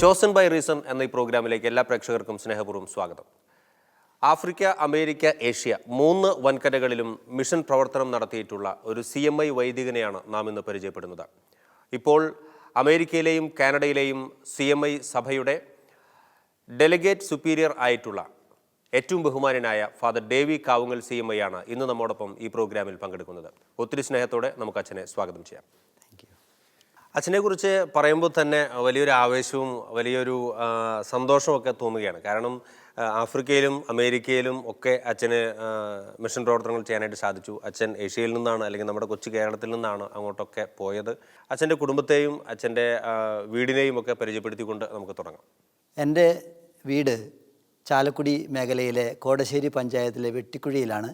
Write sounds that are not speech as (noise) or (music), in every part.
Chosen by reason എന്ന ഈ പ്രോഗ്രാമിലേക്ക് എല്ലാ പ്രേക്ഷകർക്കും സ്നേഹപൂർവം സ്വാഗതം. ആഫ്രിക്ക അമേരിക്ക ഏഷ്യ മൂന്ന് വൻകരകളിലും മിഷൻ പ്രവർത്തനം നടത്തിയിട്ടുള്ള ഒരു സി എം ഐ വൈദികനെയാണ് നാം ഇന്ന് പരിചയപ്പെടുന്നത്. ഇപ്പോൾ അമേരിക്കയിലെയും കാനഡയിലെയും സി എം ഐ സഭയുടെ ഡെലിഗേറ്റ് സുപ്പീരിയർ ആയിട്ടുള്ള ഏറ്റവും ബഹുമാനനായ father Davy Kavungal C M I ആണ് ഇന്ന് നമ്മോടൊപ്പം ഈ പ്രോഗ്രാമിൽ പങ്കെടുക്കുന്നത്. ഒത്തിരി സ്നേഹത്തോടെ നമുക്ക് അച്ഛനെ സ്വാഗതം ചെയ്യാം. അച്ഛനെ കുറിച്ച് പറയുമ്പോൾ തന്നെ വലിയൊരു ആവേശവും വലിയൊരു സന്തോഷവും ഒക്കെ തോന്നുകയാണ്. കാരണം ആഫ്രിക്കയിലും അമേരിക്കയിലും ഒക്കെ അച്ഛന് മിഷൻ പ്രവർത്തനങ്ങൾ ചെയ്യാനായിട്ട് സാധിച്ചു. അച്ഛൻ ഏഷ്യയിൽ നിന്നാണ് അല്ലെങ്കിൽ നമ്മുടെ കൊച്ചു കേരളത്തിൽ നിന്നാണ് അങ്ങോട്ടൊക്കെ പോയത്. അച്ഛന്റെ കുടുംബത്തെയും അച്ഛന്റെ വീടിനെയും ഒക്കെ പരിചയപ്പെടുത്തിക്കൊണ്ട് നമുക്ക് തുടങ്ങാം. എന്റെ വീട് ചാലക്കുടി മേഖലയിലെ കോടശ്ശേരി പഞ്ചായത്തിലെ വെട്ടിക്കുഴിയിലാണ്.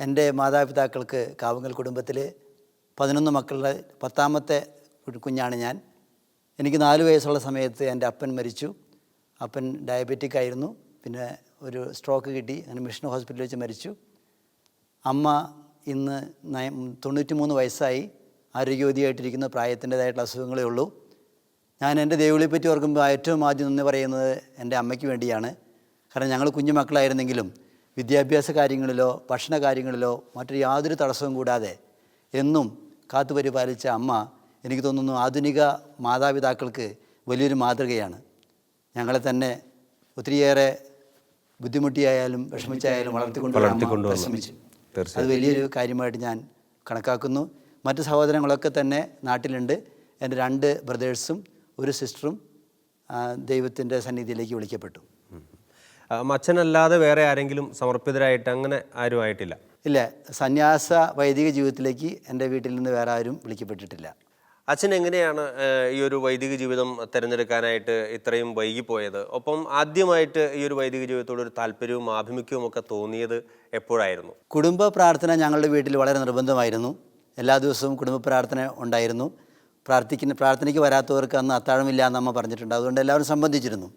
എന്റെ മാതാപിതാക്കൾക്ക് കാവുങ്ങൽ കുടുംബത്തിൽ പതിനൊന്ന് മക്കളുടെ പത്താമത്തെ കുഞ്ഞാണ് ഞാൻ. എനിക്ക് നാല് വയസ്സുള്ള സമയത്ത് എന്റെ അപ്പൻ മരിച്ചു. അപ്പൻ ഡയബറ്റിക് ആയിരുന്നു. പിന്നെ ഒരു സ്ട്രോക്ക് കിട്ടി. അങ്ങനെ മിഷൻ ഹോസ്പിറ്റലിൽ വെച്ച് മരിച്ചു. അമ്മ ഇന്ന് തൊണ്ണൂറ്റി മൂന്ന് വയസ്സായി. ആരോഗ്യവതിയായിട്ടിരിക്കുന്ന. പ്രായത്തിന്റെതായിട്ടുള്ള അസുഖങ്ങളേ ഉള്ളൂ. ഞാൻ എന്റെ ദേവിളിയെപ്പറ്റി ഓർക്കുമ്പോൾ ഏറ്റവും ആദ്യം നന്ദി പറയുന്നത് എന്റെ അമ്മയ്ക്ക് വേണ്ടിയാണ്. കാരണം ഞങ്ങൾ കുഞ്ഞു മക്കളായിരുന്നെങ്കിലും വിദ്യാഭ്യാസ കാര്യങ്ങളിലോ ഭക്ഷണ കാര്യങ്ങളിലോ മറ്റൊരു യാതൊരു തടസ്സവും കൂടാതെ എന്നും കാത്തുപരിപാലിച്ച അമ്മ എനിക്ക് തോന്നുന്നു ആധുനിക മാതാപിതാക്കൾക്ക് വലിയൊരു മാതൃകയാണ്. ഞങ്ങളെ തന്നെ ഒത്തിരിയേറെ ബുദ്ധിമുട്ടിയായാലും വിഷമിച്ചായാലും വളർത്തിക്കൊണ്ടുവന്നു. പരിശ്രമിച്ചു അത് വലിയൊരു കാര്യമായിട്ട് ഞാൻ കണക്കാക്കുന്നു. മറ്റ് സഹോദരങ്ങളൊക്കെ തന്നെ നാട്ടിലുണ്ട്. എന്റെ രണ്ട് ബ്രദേഴ്സും ഒരു സിസ്റ്ററും ദൈവത്തിന്റെ സന്നിധിയിലേക്ക് വിളിക്കപ്പെട്ടു. അച്ഛനല്ലാതെ വേറെ ആരെങ്കിലും സമർപ്പിതരായിട്ട് അങ്ങനെ ആരും ആയിട്ടില്ല. ഇല്ല സന്യാസ വൈദിക ജീവിതത്തിലേക്ക് എന്റെ വീട്ടിൽ നിന്ന് വേറെ ആരും വിളിക്കപ്പെട്ടിട്ടില്ല. അച്ഛൻ എങ്ങനെയാണ് ഈ ഒരു വൈദിക ജീവിതം തിരഞ്ഞെടുക്കാനായിട്ട് ഇത്രയും വൈകിപ്പോയത്? ഒപ്പം ആദ്യമായിട്ട് ഈ ഒരു വൈദിക ജീവിതത്തോട് ഒരു താല്പര്യവും ആഭിമുഖ്യവും ഒക്കെ തോന്നിയത് എപ്പോഴായിരുന്നു? കുടുംബ പ്രാർത്ഥന ഞങ്ങളുടെ വീട്ടിൽ വളരെ നിർബന്ധമായിരുന്നു. എല്ലാ ദിവസവും കുടുംബ പ്രാർത്ഥന ഉണ്ടായിരുന്നു. പ്രാർത്ഥിക്കുന്ന പ്രാർത്ഥനയ്ക്ക് വരാത്തവർക്ക് അന്ന് അത്താഴമില്ല എന്ന് അമ്മ പറഞ്ഞിട്ടുണ്ട്. അതുകൊണ്ട് എല്ലാവരും സംബന്ധിച്ചിരുന്നു.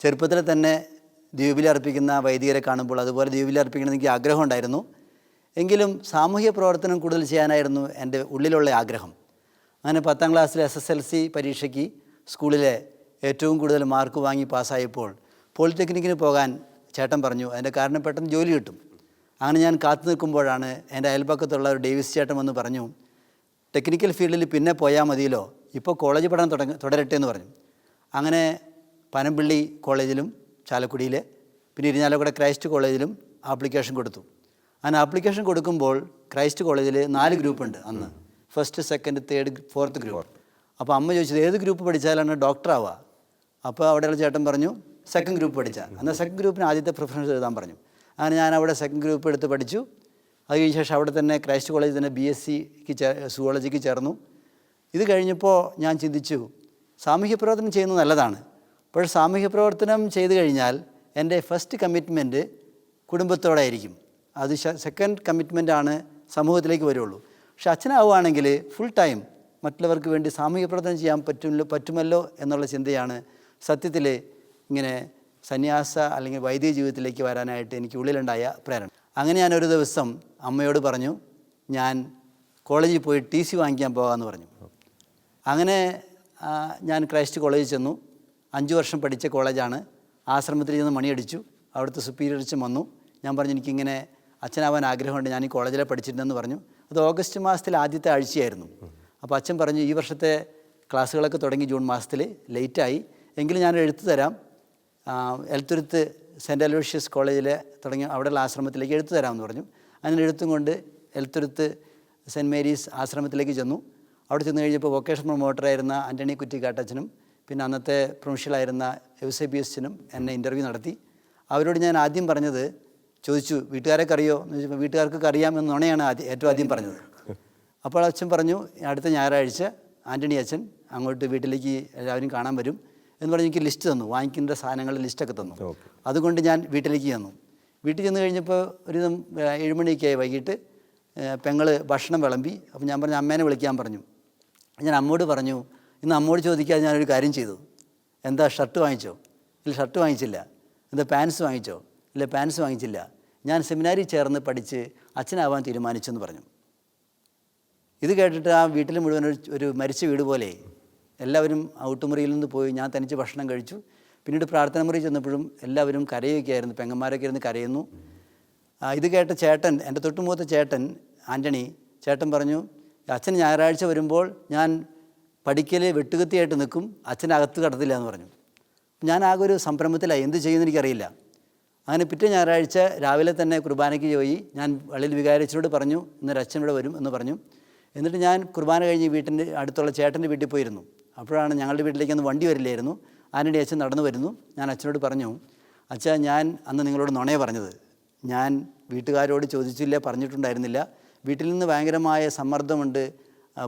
ചെറുപ്പത്തിൽ തന്നെ ദ്വീപിൽ അർപ്പിക്കുന്ന വൈദികരെ കാണുമ്പോൾ അതുപോലെ ദ്വീപിലർപ്പിക്കണം എനിക്ക് ആഗ്രഹം ഉണ്ടായിരുന്നു എങ്കിലും സാമൂഹ്യ പ്രവർത്തനം കൂടുതൽ ചെയ്യാനായിരുന്നു എന്റെ ഉള്ളിലുള്ള ആഗ്രഹം. അങ്ങനെ പത്താം ക്ലാസ്സിലെ എസ് എസ് എൽ സി പരീക്ഷയ്ക്ക് സ്കൂളിലെ ഏറ്റവും കൂടുതൽ മാർക്ക് വാങ്ങി പാസ്സായപ്പോൾ പോളിടെക്നിക്കിന് പോകാൻ ചേട്ടൻ പറഞ്ഞു അതിന്റെ കാരണം പെട്ടെന്ന് ജോലി കിട്ടും. അങ്ങനെ ഞാൻ കാത്തു നിൽക്കുമ്പോഴാണ് എന്റെ അയൽപക്കത്തുള്ള ഒരു ഡേവിസ് ചേട്ടൻ വന്ന് പറഞ്ഞു ടെക്നിക്കൽ ഫീൽഡിൽ പിന്നെ പോയാൽ മതിയല്ലോ ഇപ്പോൾ കോളേജ് പഠനം തുടങ്ങ തുടരട്ടെ എന്ന് പറഞ്ഞു. അങ്ങനെ പനമ്പിള്ളി കോളേജിലും ചാലക്കുടിയിൽ പിന്നെ ഇരിഞ്ഞാലക്കുട ക്രൈസ്റ്റ് കോളേജിലും ആപ്ലിക്കേഷൻ കൊടുത്തു. അങ്ങനെ ആപ്ലിക്കേഷൻ കൊടുക്കുമ്പോൾ ക്രൈസ്റ്റ് കോളേജിൽ നാല് ഗ്രൂപ്പുണ്ട് അന്ന്. First second third fourth group. അപ്പോൾ അമ്മ ചോദിച്ചത് ഏത് ഗ്രൂപ്പ് പഠിച്ചാലാണ് ഡോക്ടർ ആവുക? അപ്പോൾ അവിടെയുള്ള ചേട്ടൻ പറഞ്ഞു സെക്കൻഡ് ഗ്രൂപ്പ് പഠിച്ചാൽ എന്നാൽ സെക്കൻഡ് ഗ്രൂപ്പിന് ആദ്യത്തെ പ്രിഫറൻസ് എഴുതാൻ പറഞ്ഞു. അങ്ങനെ ഞാൻ അവിടെ സെക്കൻഡ് ഗ്രൂപ്പ് എടുത്ത് പഠിച്ചു. അത് കഴിഞ്ഞ ശേഷം അവിടെ തന്നെ ക്രൈസ്റ്റ് കോളേജിൽ തന്നെ ബി എസ് സിക്ക് ചേ സുവോളജിക്ക് ചേർന്നു. ഇത് കഴിഞ്ഞപ്പോൾ ഞാൻ ചിന്തിച്ചു സാമൂഹ്യ പ്രവർത്തനം ചെയ്യുന്നത് നല്ലതാണ്. പക്ഷേ സാമൂഹ്യ പ്രവർത്തനം ചെയ്തു കഴിഞ്ഞാൽ എന്റെ ഫസ്റ്റ് കമ്മിറ്റ്മെന്റ് കുടുംബത്തോടായിരിക്കും. അത് സെക്കൻഡ് കമ്മിറ്റ്മെന്റ് ആണ് സമൂഹത്തിലേക്ക് വരുള്ളൂ. പക്ഷെ അച്ഛനാവുകയാണെങ്കിൽ ഫുൾ ടൈം മറ്റുള്ളവർക്ക് വേണ്ടി സാമൂഹിക പ്രവർത്തനം ചെയ്യാൻ പറ്റുമല്ലോ പറ്റുമല്ലോ എന്നുള്ള ചിന്തയാണ് സത്യത്തിൽ ഇങ്ങനെ സന്യാസ അല്ലെങ്കിൽ വൈദിക ജീവിതത്തിലേക്ക് വരാനായിട്ട് എനിക്ക് ഉള്ളിലുണ്ടായ പ്രേരണ. അങ്ങനെ ഞാൻ ഒരു ദിവസം അമ്മയോട് പറഞ്ഞു ഞാൻ കോളേജിൽ പോയി ടി സി വാങ്ങിക്കാൻ പോകാമെന്ന് പറഞ്ഞു. അങ്ങനെ ഞാൻ ക്രൈസ്റ്റ് കോളേജിൽ ചെന്നു. അഞ്ച് വർഷം പഠിച്ച കോളേജാണ്. ആശ്രമത്തിൽ ചെന്ന് മണിയടിച്ചു. അവിടുത്തെ സുപ്പീരിയർച്ചും വന്നു. ഞാൻ പറഞ്ഞു എനിക്കിങ്ങനെ അച്ഛനാവാൻ ആഗ്രഹമുണ്ട്. ഞാൻ ഈ കോളേജിലെ പഠിച്ചിട്ടുണ്ടെന്ന് പറഞ്ഞു. അത് ഓഗസ്റ്റ് മാസത്തിൽ ആദ്യത്തെ ആഴ്ചയായിരുന്നു. അപ്പോൾ അച്ഛൻ പറഞ്ഞു ഈ വർഷത്തെ ക്ലാസ്സുകളൊക്കെ തുടങ്ങി ജൂൺ മാസത്തിൽ. ലേറ്റായി. എങ്കിലും ഞാൻ എഴുത്ത് തരാം. എൽത്തുരുത്ത് സെന്റ് അലോഷ്യസ് കോളേജിലെ തുടങ്ങി അവിടെയുള്ള ആശ്രമത്തിലേക്ക് എഴുത്ത് തരാമെന്ന് പറഞ്ഞു. അങ്ങനെ എഴുത്തും കൊണ്ട് എൽത്തുരുത്ത് സെന്റ് മേരീസ് ആശ്രമത്തിലേക്ക് ചെന്നു. അവിടെ ചെന്ന് കഴിഞ്ഞപ്പോൾ വൊക്കേഷൻ പ്രൊമോട്ടറായിരുന്ന ആന്റണി കുറ്റിക്കാട്ടച്ചനും പിന്നെ അന്നത്തെ പ്രൊഫഷണലായിരുന്ന എവ്സെബിയസിനും എന്നെ ഇന്റർവ്യൂ നടത്തി. അവരോട് ഞാൻ ആദ്യം പറഞ്ഞത് ചോദിച്ചു വീട്ടുകാരൊക്കെ അറിയോ എന്ന് ചോദിച്ചപ്പോൾ വീട്ടുകാർക്കൊക്കെ അറിയാമെന്ന് നുണയാണ് ആദ്യം ഏറ്റവും ആദ്യം പറഞ്ഞത്. അപ്പോൾ അച്ഛൻ പറഞ്ഞു അടുത്ത ഞായറാഴ്ച ആന്റണി അച്ഛൻ അങ്ങോട്ട് വീട്ടിലേക്ക് എല്ലാവരും കാണാൻ വരും എന്ന് പറഞ്ഞ് എനിക്ക് ലിസ്റ്റ് തന്നു. വാങ്ങിക്കേണ്ട സാധനങ്ങളുടെ ലിസ്റ്റൊക്കെ തന്നു. അതുകൊണ്ട് ഞാൻ വീട്ടിലേക്ക് ചെന്നു. വീട്ടിൽ ചെന്ന് കഴിഞ്ഞപ്പോൾ ഒരു ഏഴുമണിയൊക്കെയായി ഏഴുമണിയൊക്കെ ആയി വൈകിട്ട് പെങ്ങൾ ഭക്ഷണം വിളമ്പി. അപ്പോൾ ഞാൻ പറഞ്ഞു അമ്മേനെ വിളിക്കാൻ പറഞ്ഞു. ഞാൻ അമ്മോട് പറഞ്ഞു ഇന്ന് അമ്മോട് ചോദിക്കാതെ ഞാനൊരു കാര്യം ചെയ്തു. എന്താ ഷർട്ട് വാങ്ങിച്ചോ? ഇല്ല ഷർട്ട് വാങ്ങിച്ചില്ല. എന്താ പാൻസ് വാങ്ങിച്ചോ? ഇല്ല പാൻസ് വാങ്ങിച്ചില്ല. ഞാൻ സെമിനാരി ചേർന്ന് പഠിച്ച് അച്ഛനാവാൻ തീരുമാനിച്ചെന്ന് പറഞ്ഞു. ഇത് കേട്ടിട്ട് ആ വീട്ടിൽ മുഴുവൻ ഒരു ഒരു മരിച്ച വീട് പോലെ എല്ലാവരും ഔട്ടുമുറിയിൽ നിന്ന് പോയി ഞാൻ തനിച്ച് ഭക്ഷണം കഴിച്ചു. പിന്നീട് പ്രാർത്ഥന മുറി ചെന്നപ്പോഴും എല്ലാവരും കരയുകയായിരുന്നു പെങ്ങന്മാരൊക്കെ ഇരുന്ന് കരയുന്നു. ഇത് കേട്ട ചേട്ടൻ എന്റെ തൊട്ടുമുഖത്തെ ചേട്ടൻ ആന്റണി ചേട്ടൻ പറഞ്ഞു അച്ഛൻ ഞായറാഴ്ച വരുമ്പോൾ ഞാൻ പഠിക്കൽ വെട്ടുകത്തിയായിട്ട് നിൽക്കും അച്ഛൻ അകത്ത് കടത്തില്ല എന്ന് പറഞ്ഞു. ഞാൻ ആകെ ഒരു സംരംഭത്തിലായി. എന്ത് ചെയ്യുമെന്ന് എനിക്കറിയില്ല. അങ്ങനെ പിറ്റേ ഞായറാഴ്ച രാവിലെ തന്നെ കുർബാനയ്ക്ക് പോയി. ഞാൻ പള്ളിയിൽ വികാരിച്ചിനോട് പറഞ്ഞു ഇന്നൊരു അച്ഛനോട് വരും എന്ന് പറഞ്ഞു. എന്നിട്ട് ഞാൻ കുർബാന കഴിഞ്ഞ് വീട്ടിന്റെ അടുത്തുള്ള ചേട്ടന്റെ വീട്ടിൽ പോയിരുന്നു. അപ്പോഴാണ് ഞങ്ങളുടെ വീട്ടിലേക്ക് അന്ന് വണ്ടി വരില്ലായിരുന്നു. അതിനിടെ അച്ഛൻ നടന്നു വരുന്നു. ഞാൻ അച്ഛനോട് പറഞ്ഞു അച്ഛാ ഞാൻ അന്ന് നിങ്ങളോട് നുണയെ പറഞ്ഞത്. ഞാൻ വീട്ടുകാരോട് ചോദിച്ചില്ല പറഞ്ഞിട്ടുണ്ടായിരുന്നില്ല. വീട്ടിൽ നിന്ന് ഭയങ്കരമായ സമ്മർദ്ദമുണ്ട്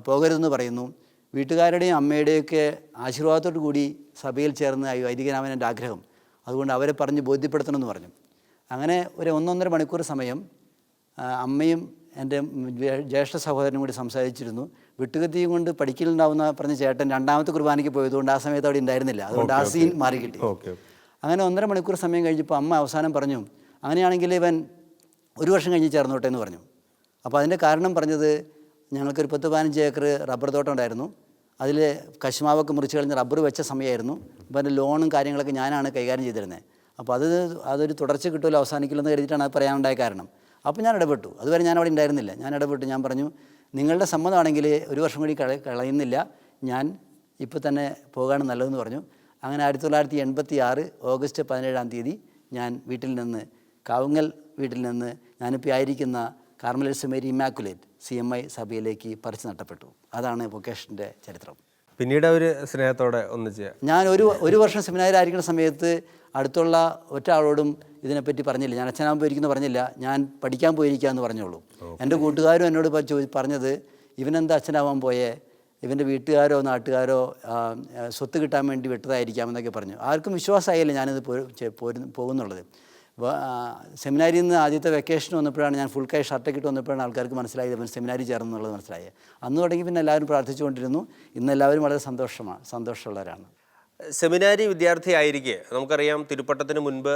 പോകരുതെന്ന് പറയുന്നു. വീട്ടുകാരുടെയും അമ്മയുടെയൊക്കെ ആശീർവാദത്തോടു കൂടി സഭയിൽ ചേർന്ന് വൈദികനാമൻ എന്റെ ആഗ്രഹം. അതുകൊണ്ട് അവരെ പറഞ്ഞ് ബോധ്യപ്പെടുത്തണമെന്ന് പറഞ്ഞു. അങ്ങനെ ഒരു ഒന്നൊന്നര മണിക്കൂർ സമയം അമ്മയും എന്റെ ജ്യേഷ്ഠ സഹോദരനും കൂടി സംസാരിച്ചിരുന്നു. വിട്ടുകത്തിയും കൊണ്ട് പഠിക്കലുണ്ടാവുന്ന പറഞ്ഞ ചേട്ടൻ രണ്ടാമത്തെ കുർബാനയ്ക്ക് പോയതുകൊണ്ട് ആ സമയത്ത് അവിടെ ഉണ്ടായിരുന്നില്ല. അതുകൊണ്ട് ആ സീൻ മാറി കിട്ടി. അങ്ങനെ ഒന്നര മണിക്കൂർ സമയം കഴിഞ്ഞപ്പോൾ അമ്മ അവസാനം പറഞ്ഞു അങ്ങനെയാണെങ്കിൽ ഇവൻ ഒരു വർഷം കഴിഞ്ഞ് ചേർന്നോട്ടെ എന്ന് പറഞ്ഞു. അപ്പോൾ അതിന്റെ കാരണം പറഞ്ഞത് ഞങ്ങൾക്കൊരു പത്ത് പതിനഞ്ച് ഏക്കർ റബ്ബർ തോട്ടം ഉണ്ടായിരുന്നു. അതിൽ കശുമാവൊക്കെ മുറിച്ച് കളഞ്ഞ് റബ്ബർ വെച്ച സമയമായിരുന്നു അപ്പോൾ അതിന്റെ ലോണും കാര്യങ്ങളൊക്കെ ഞാനാണ് കൈകാര്യം ചെയ്തിരുന്നത് അപ്പോൾ അത് അതൊരു തുടർച്ച കിട്ടുമല്ലോ അവസാനിക്കില്ലെന്ന് കരുതിയിട്ടാണ് അത് പറയാനുണ്ടായ കാരണം. അപ്പോൾ ഞാൻ ഇടപെട്ടു. അതുവരെ ഞാൻ അവിടെ ഉണ്ടായിരുന്നില്ല. ഞാൻ ഇടപെട്ടു. ഞാൻ പറഞ്ഞു നിങ്ങളുടെ സമ്മതമാണെങ്കിൽ ഒരു വർഷം കൂടി കള കളയുന്നില്ല. ഞാൻ ഇപ്പോൾ തന്നെ പോകാണ് നല്ലതെന്ന് പറഞ്ഞു. അങ്ങനെ ആയിരത്തി തൊള്ളായിരത്തി എൺപത്തി ആറ് ഓഗസ്റ്റ് പതിനേഴാം തീയതി ഞാൻ വീട്ടിൽ നിന്ന് കാവുങ്ങൽ വീട്ടിൽ നിന്ന് ഞാനിപ്പോൾ ആയിരിക്കുന്ന Carmelites Mary Immaculate C M I സഭയിലേക്ക് പറിച്ചു നട്ടപ്പെട്ടു. അതാണ് വൊക്കേഷന്റെ ചരിത്രം. പിന്നീട് അവർ സ്നേഹത്തോടെ ഒന്നിച്ച് ഞാൻ ഒരു ഒരു വർഷം സെമിനാരിലായിരിക്കുന്ന സമയത്ത് അടുത്തുള്ള ഒറ്റ ആളോടും ഇതിനെപ്പറ്റി പറഞ്ഞില്ല. ഞാൻ അച്ഛനാകുമ്പോൾ ഇരിക്കുന്നു പറഞ്ഞില്ല. ഞാൻ പഠിക്കാൻ പോയിരിക്കുക എന്ന് പറഞ്ഞോളൂ. എന്റെ കൂട്ടുകാരും എന്നോട് പറഞ്ഞത് ഇവനെന്താ അച്ഛനാവാൻ പോയേ? ഇവന്റെ വീട്ടുകാരോ നാട്ടുകാരോ സ്വത്ത് കിട്ടാൻ വേണ്ടി വിട്ടതായിരിക്കാം എന്നൊക്കെ പറഞ്ഞു. ആർക്കും വിശ്വാസമായില്ല ഞാനിത് പോകുന്നുള്ളത്. സെമിനാരിയിൽ നിന്ന് ആദ്യത്തെ വെക്കേഷൻ വന്നപ്പോഴാണ് ഞാൻ ഫുൾ കൈ ഷർട്ടൊക്കെ ഇട്ട് വന്നപ്പോഴാണ് ആൾക്കാർക്ക് മനസ്സിലായത് അവൻ സെമിനാരി ചേർന്നു എന്നുള്ളത് മനസ്സിലായത്. അന്ന് തുടങ്ങി പിന്നെ എല്ലാവരും പ്രാർത്ഥിച്ചുകൊണ്ടിരുന്നു. ഇന്ന് എല്ലാവരും വളരെ സന്തോഷമാണ് സന്തോഷമുള്ളവരാണ്. സെമിനാരി വിദ്യാർത്ഥിയായിരിക്കെ നമുക്കറിയാം തിരുപ്പട്ടത്തിന് മുൻപ്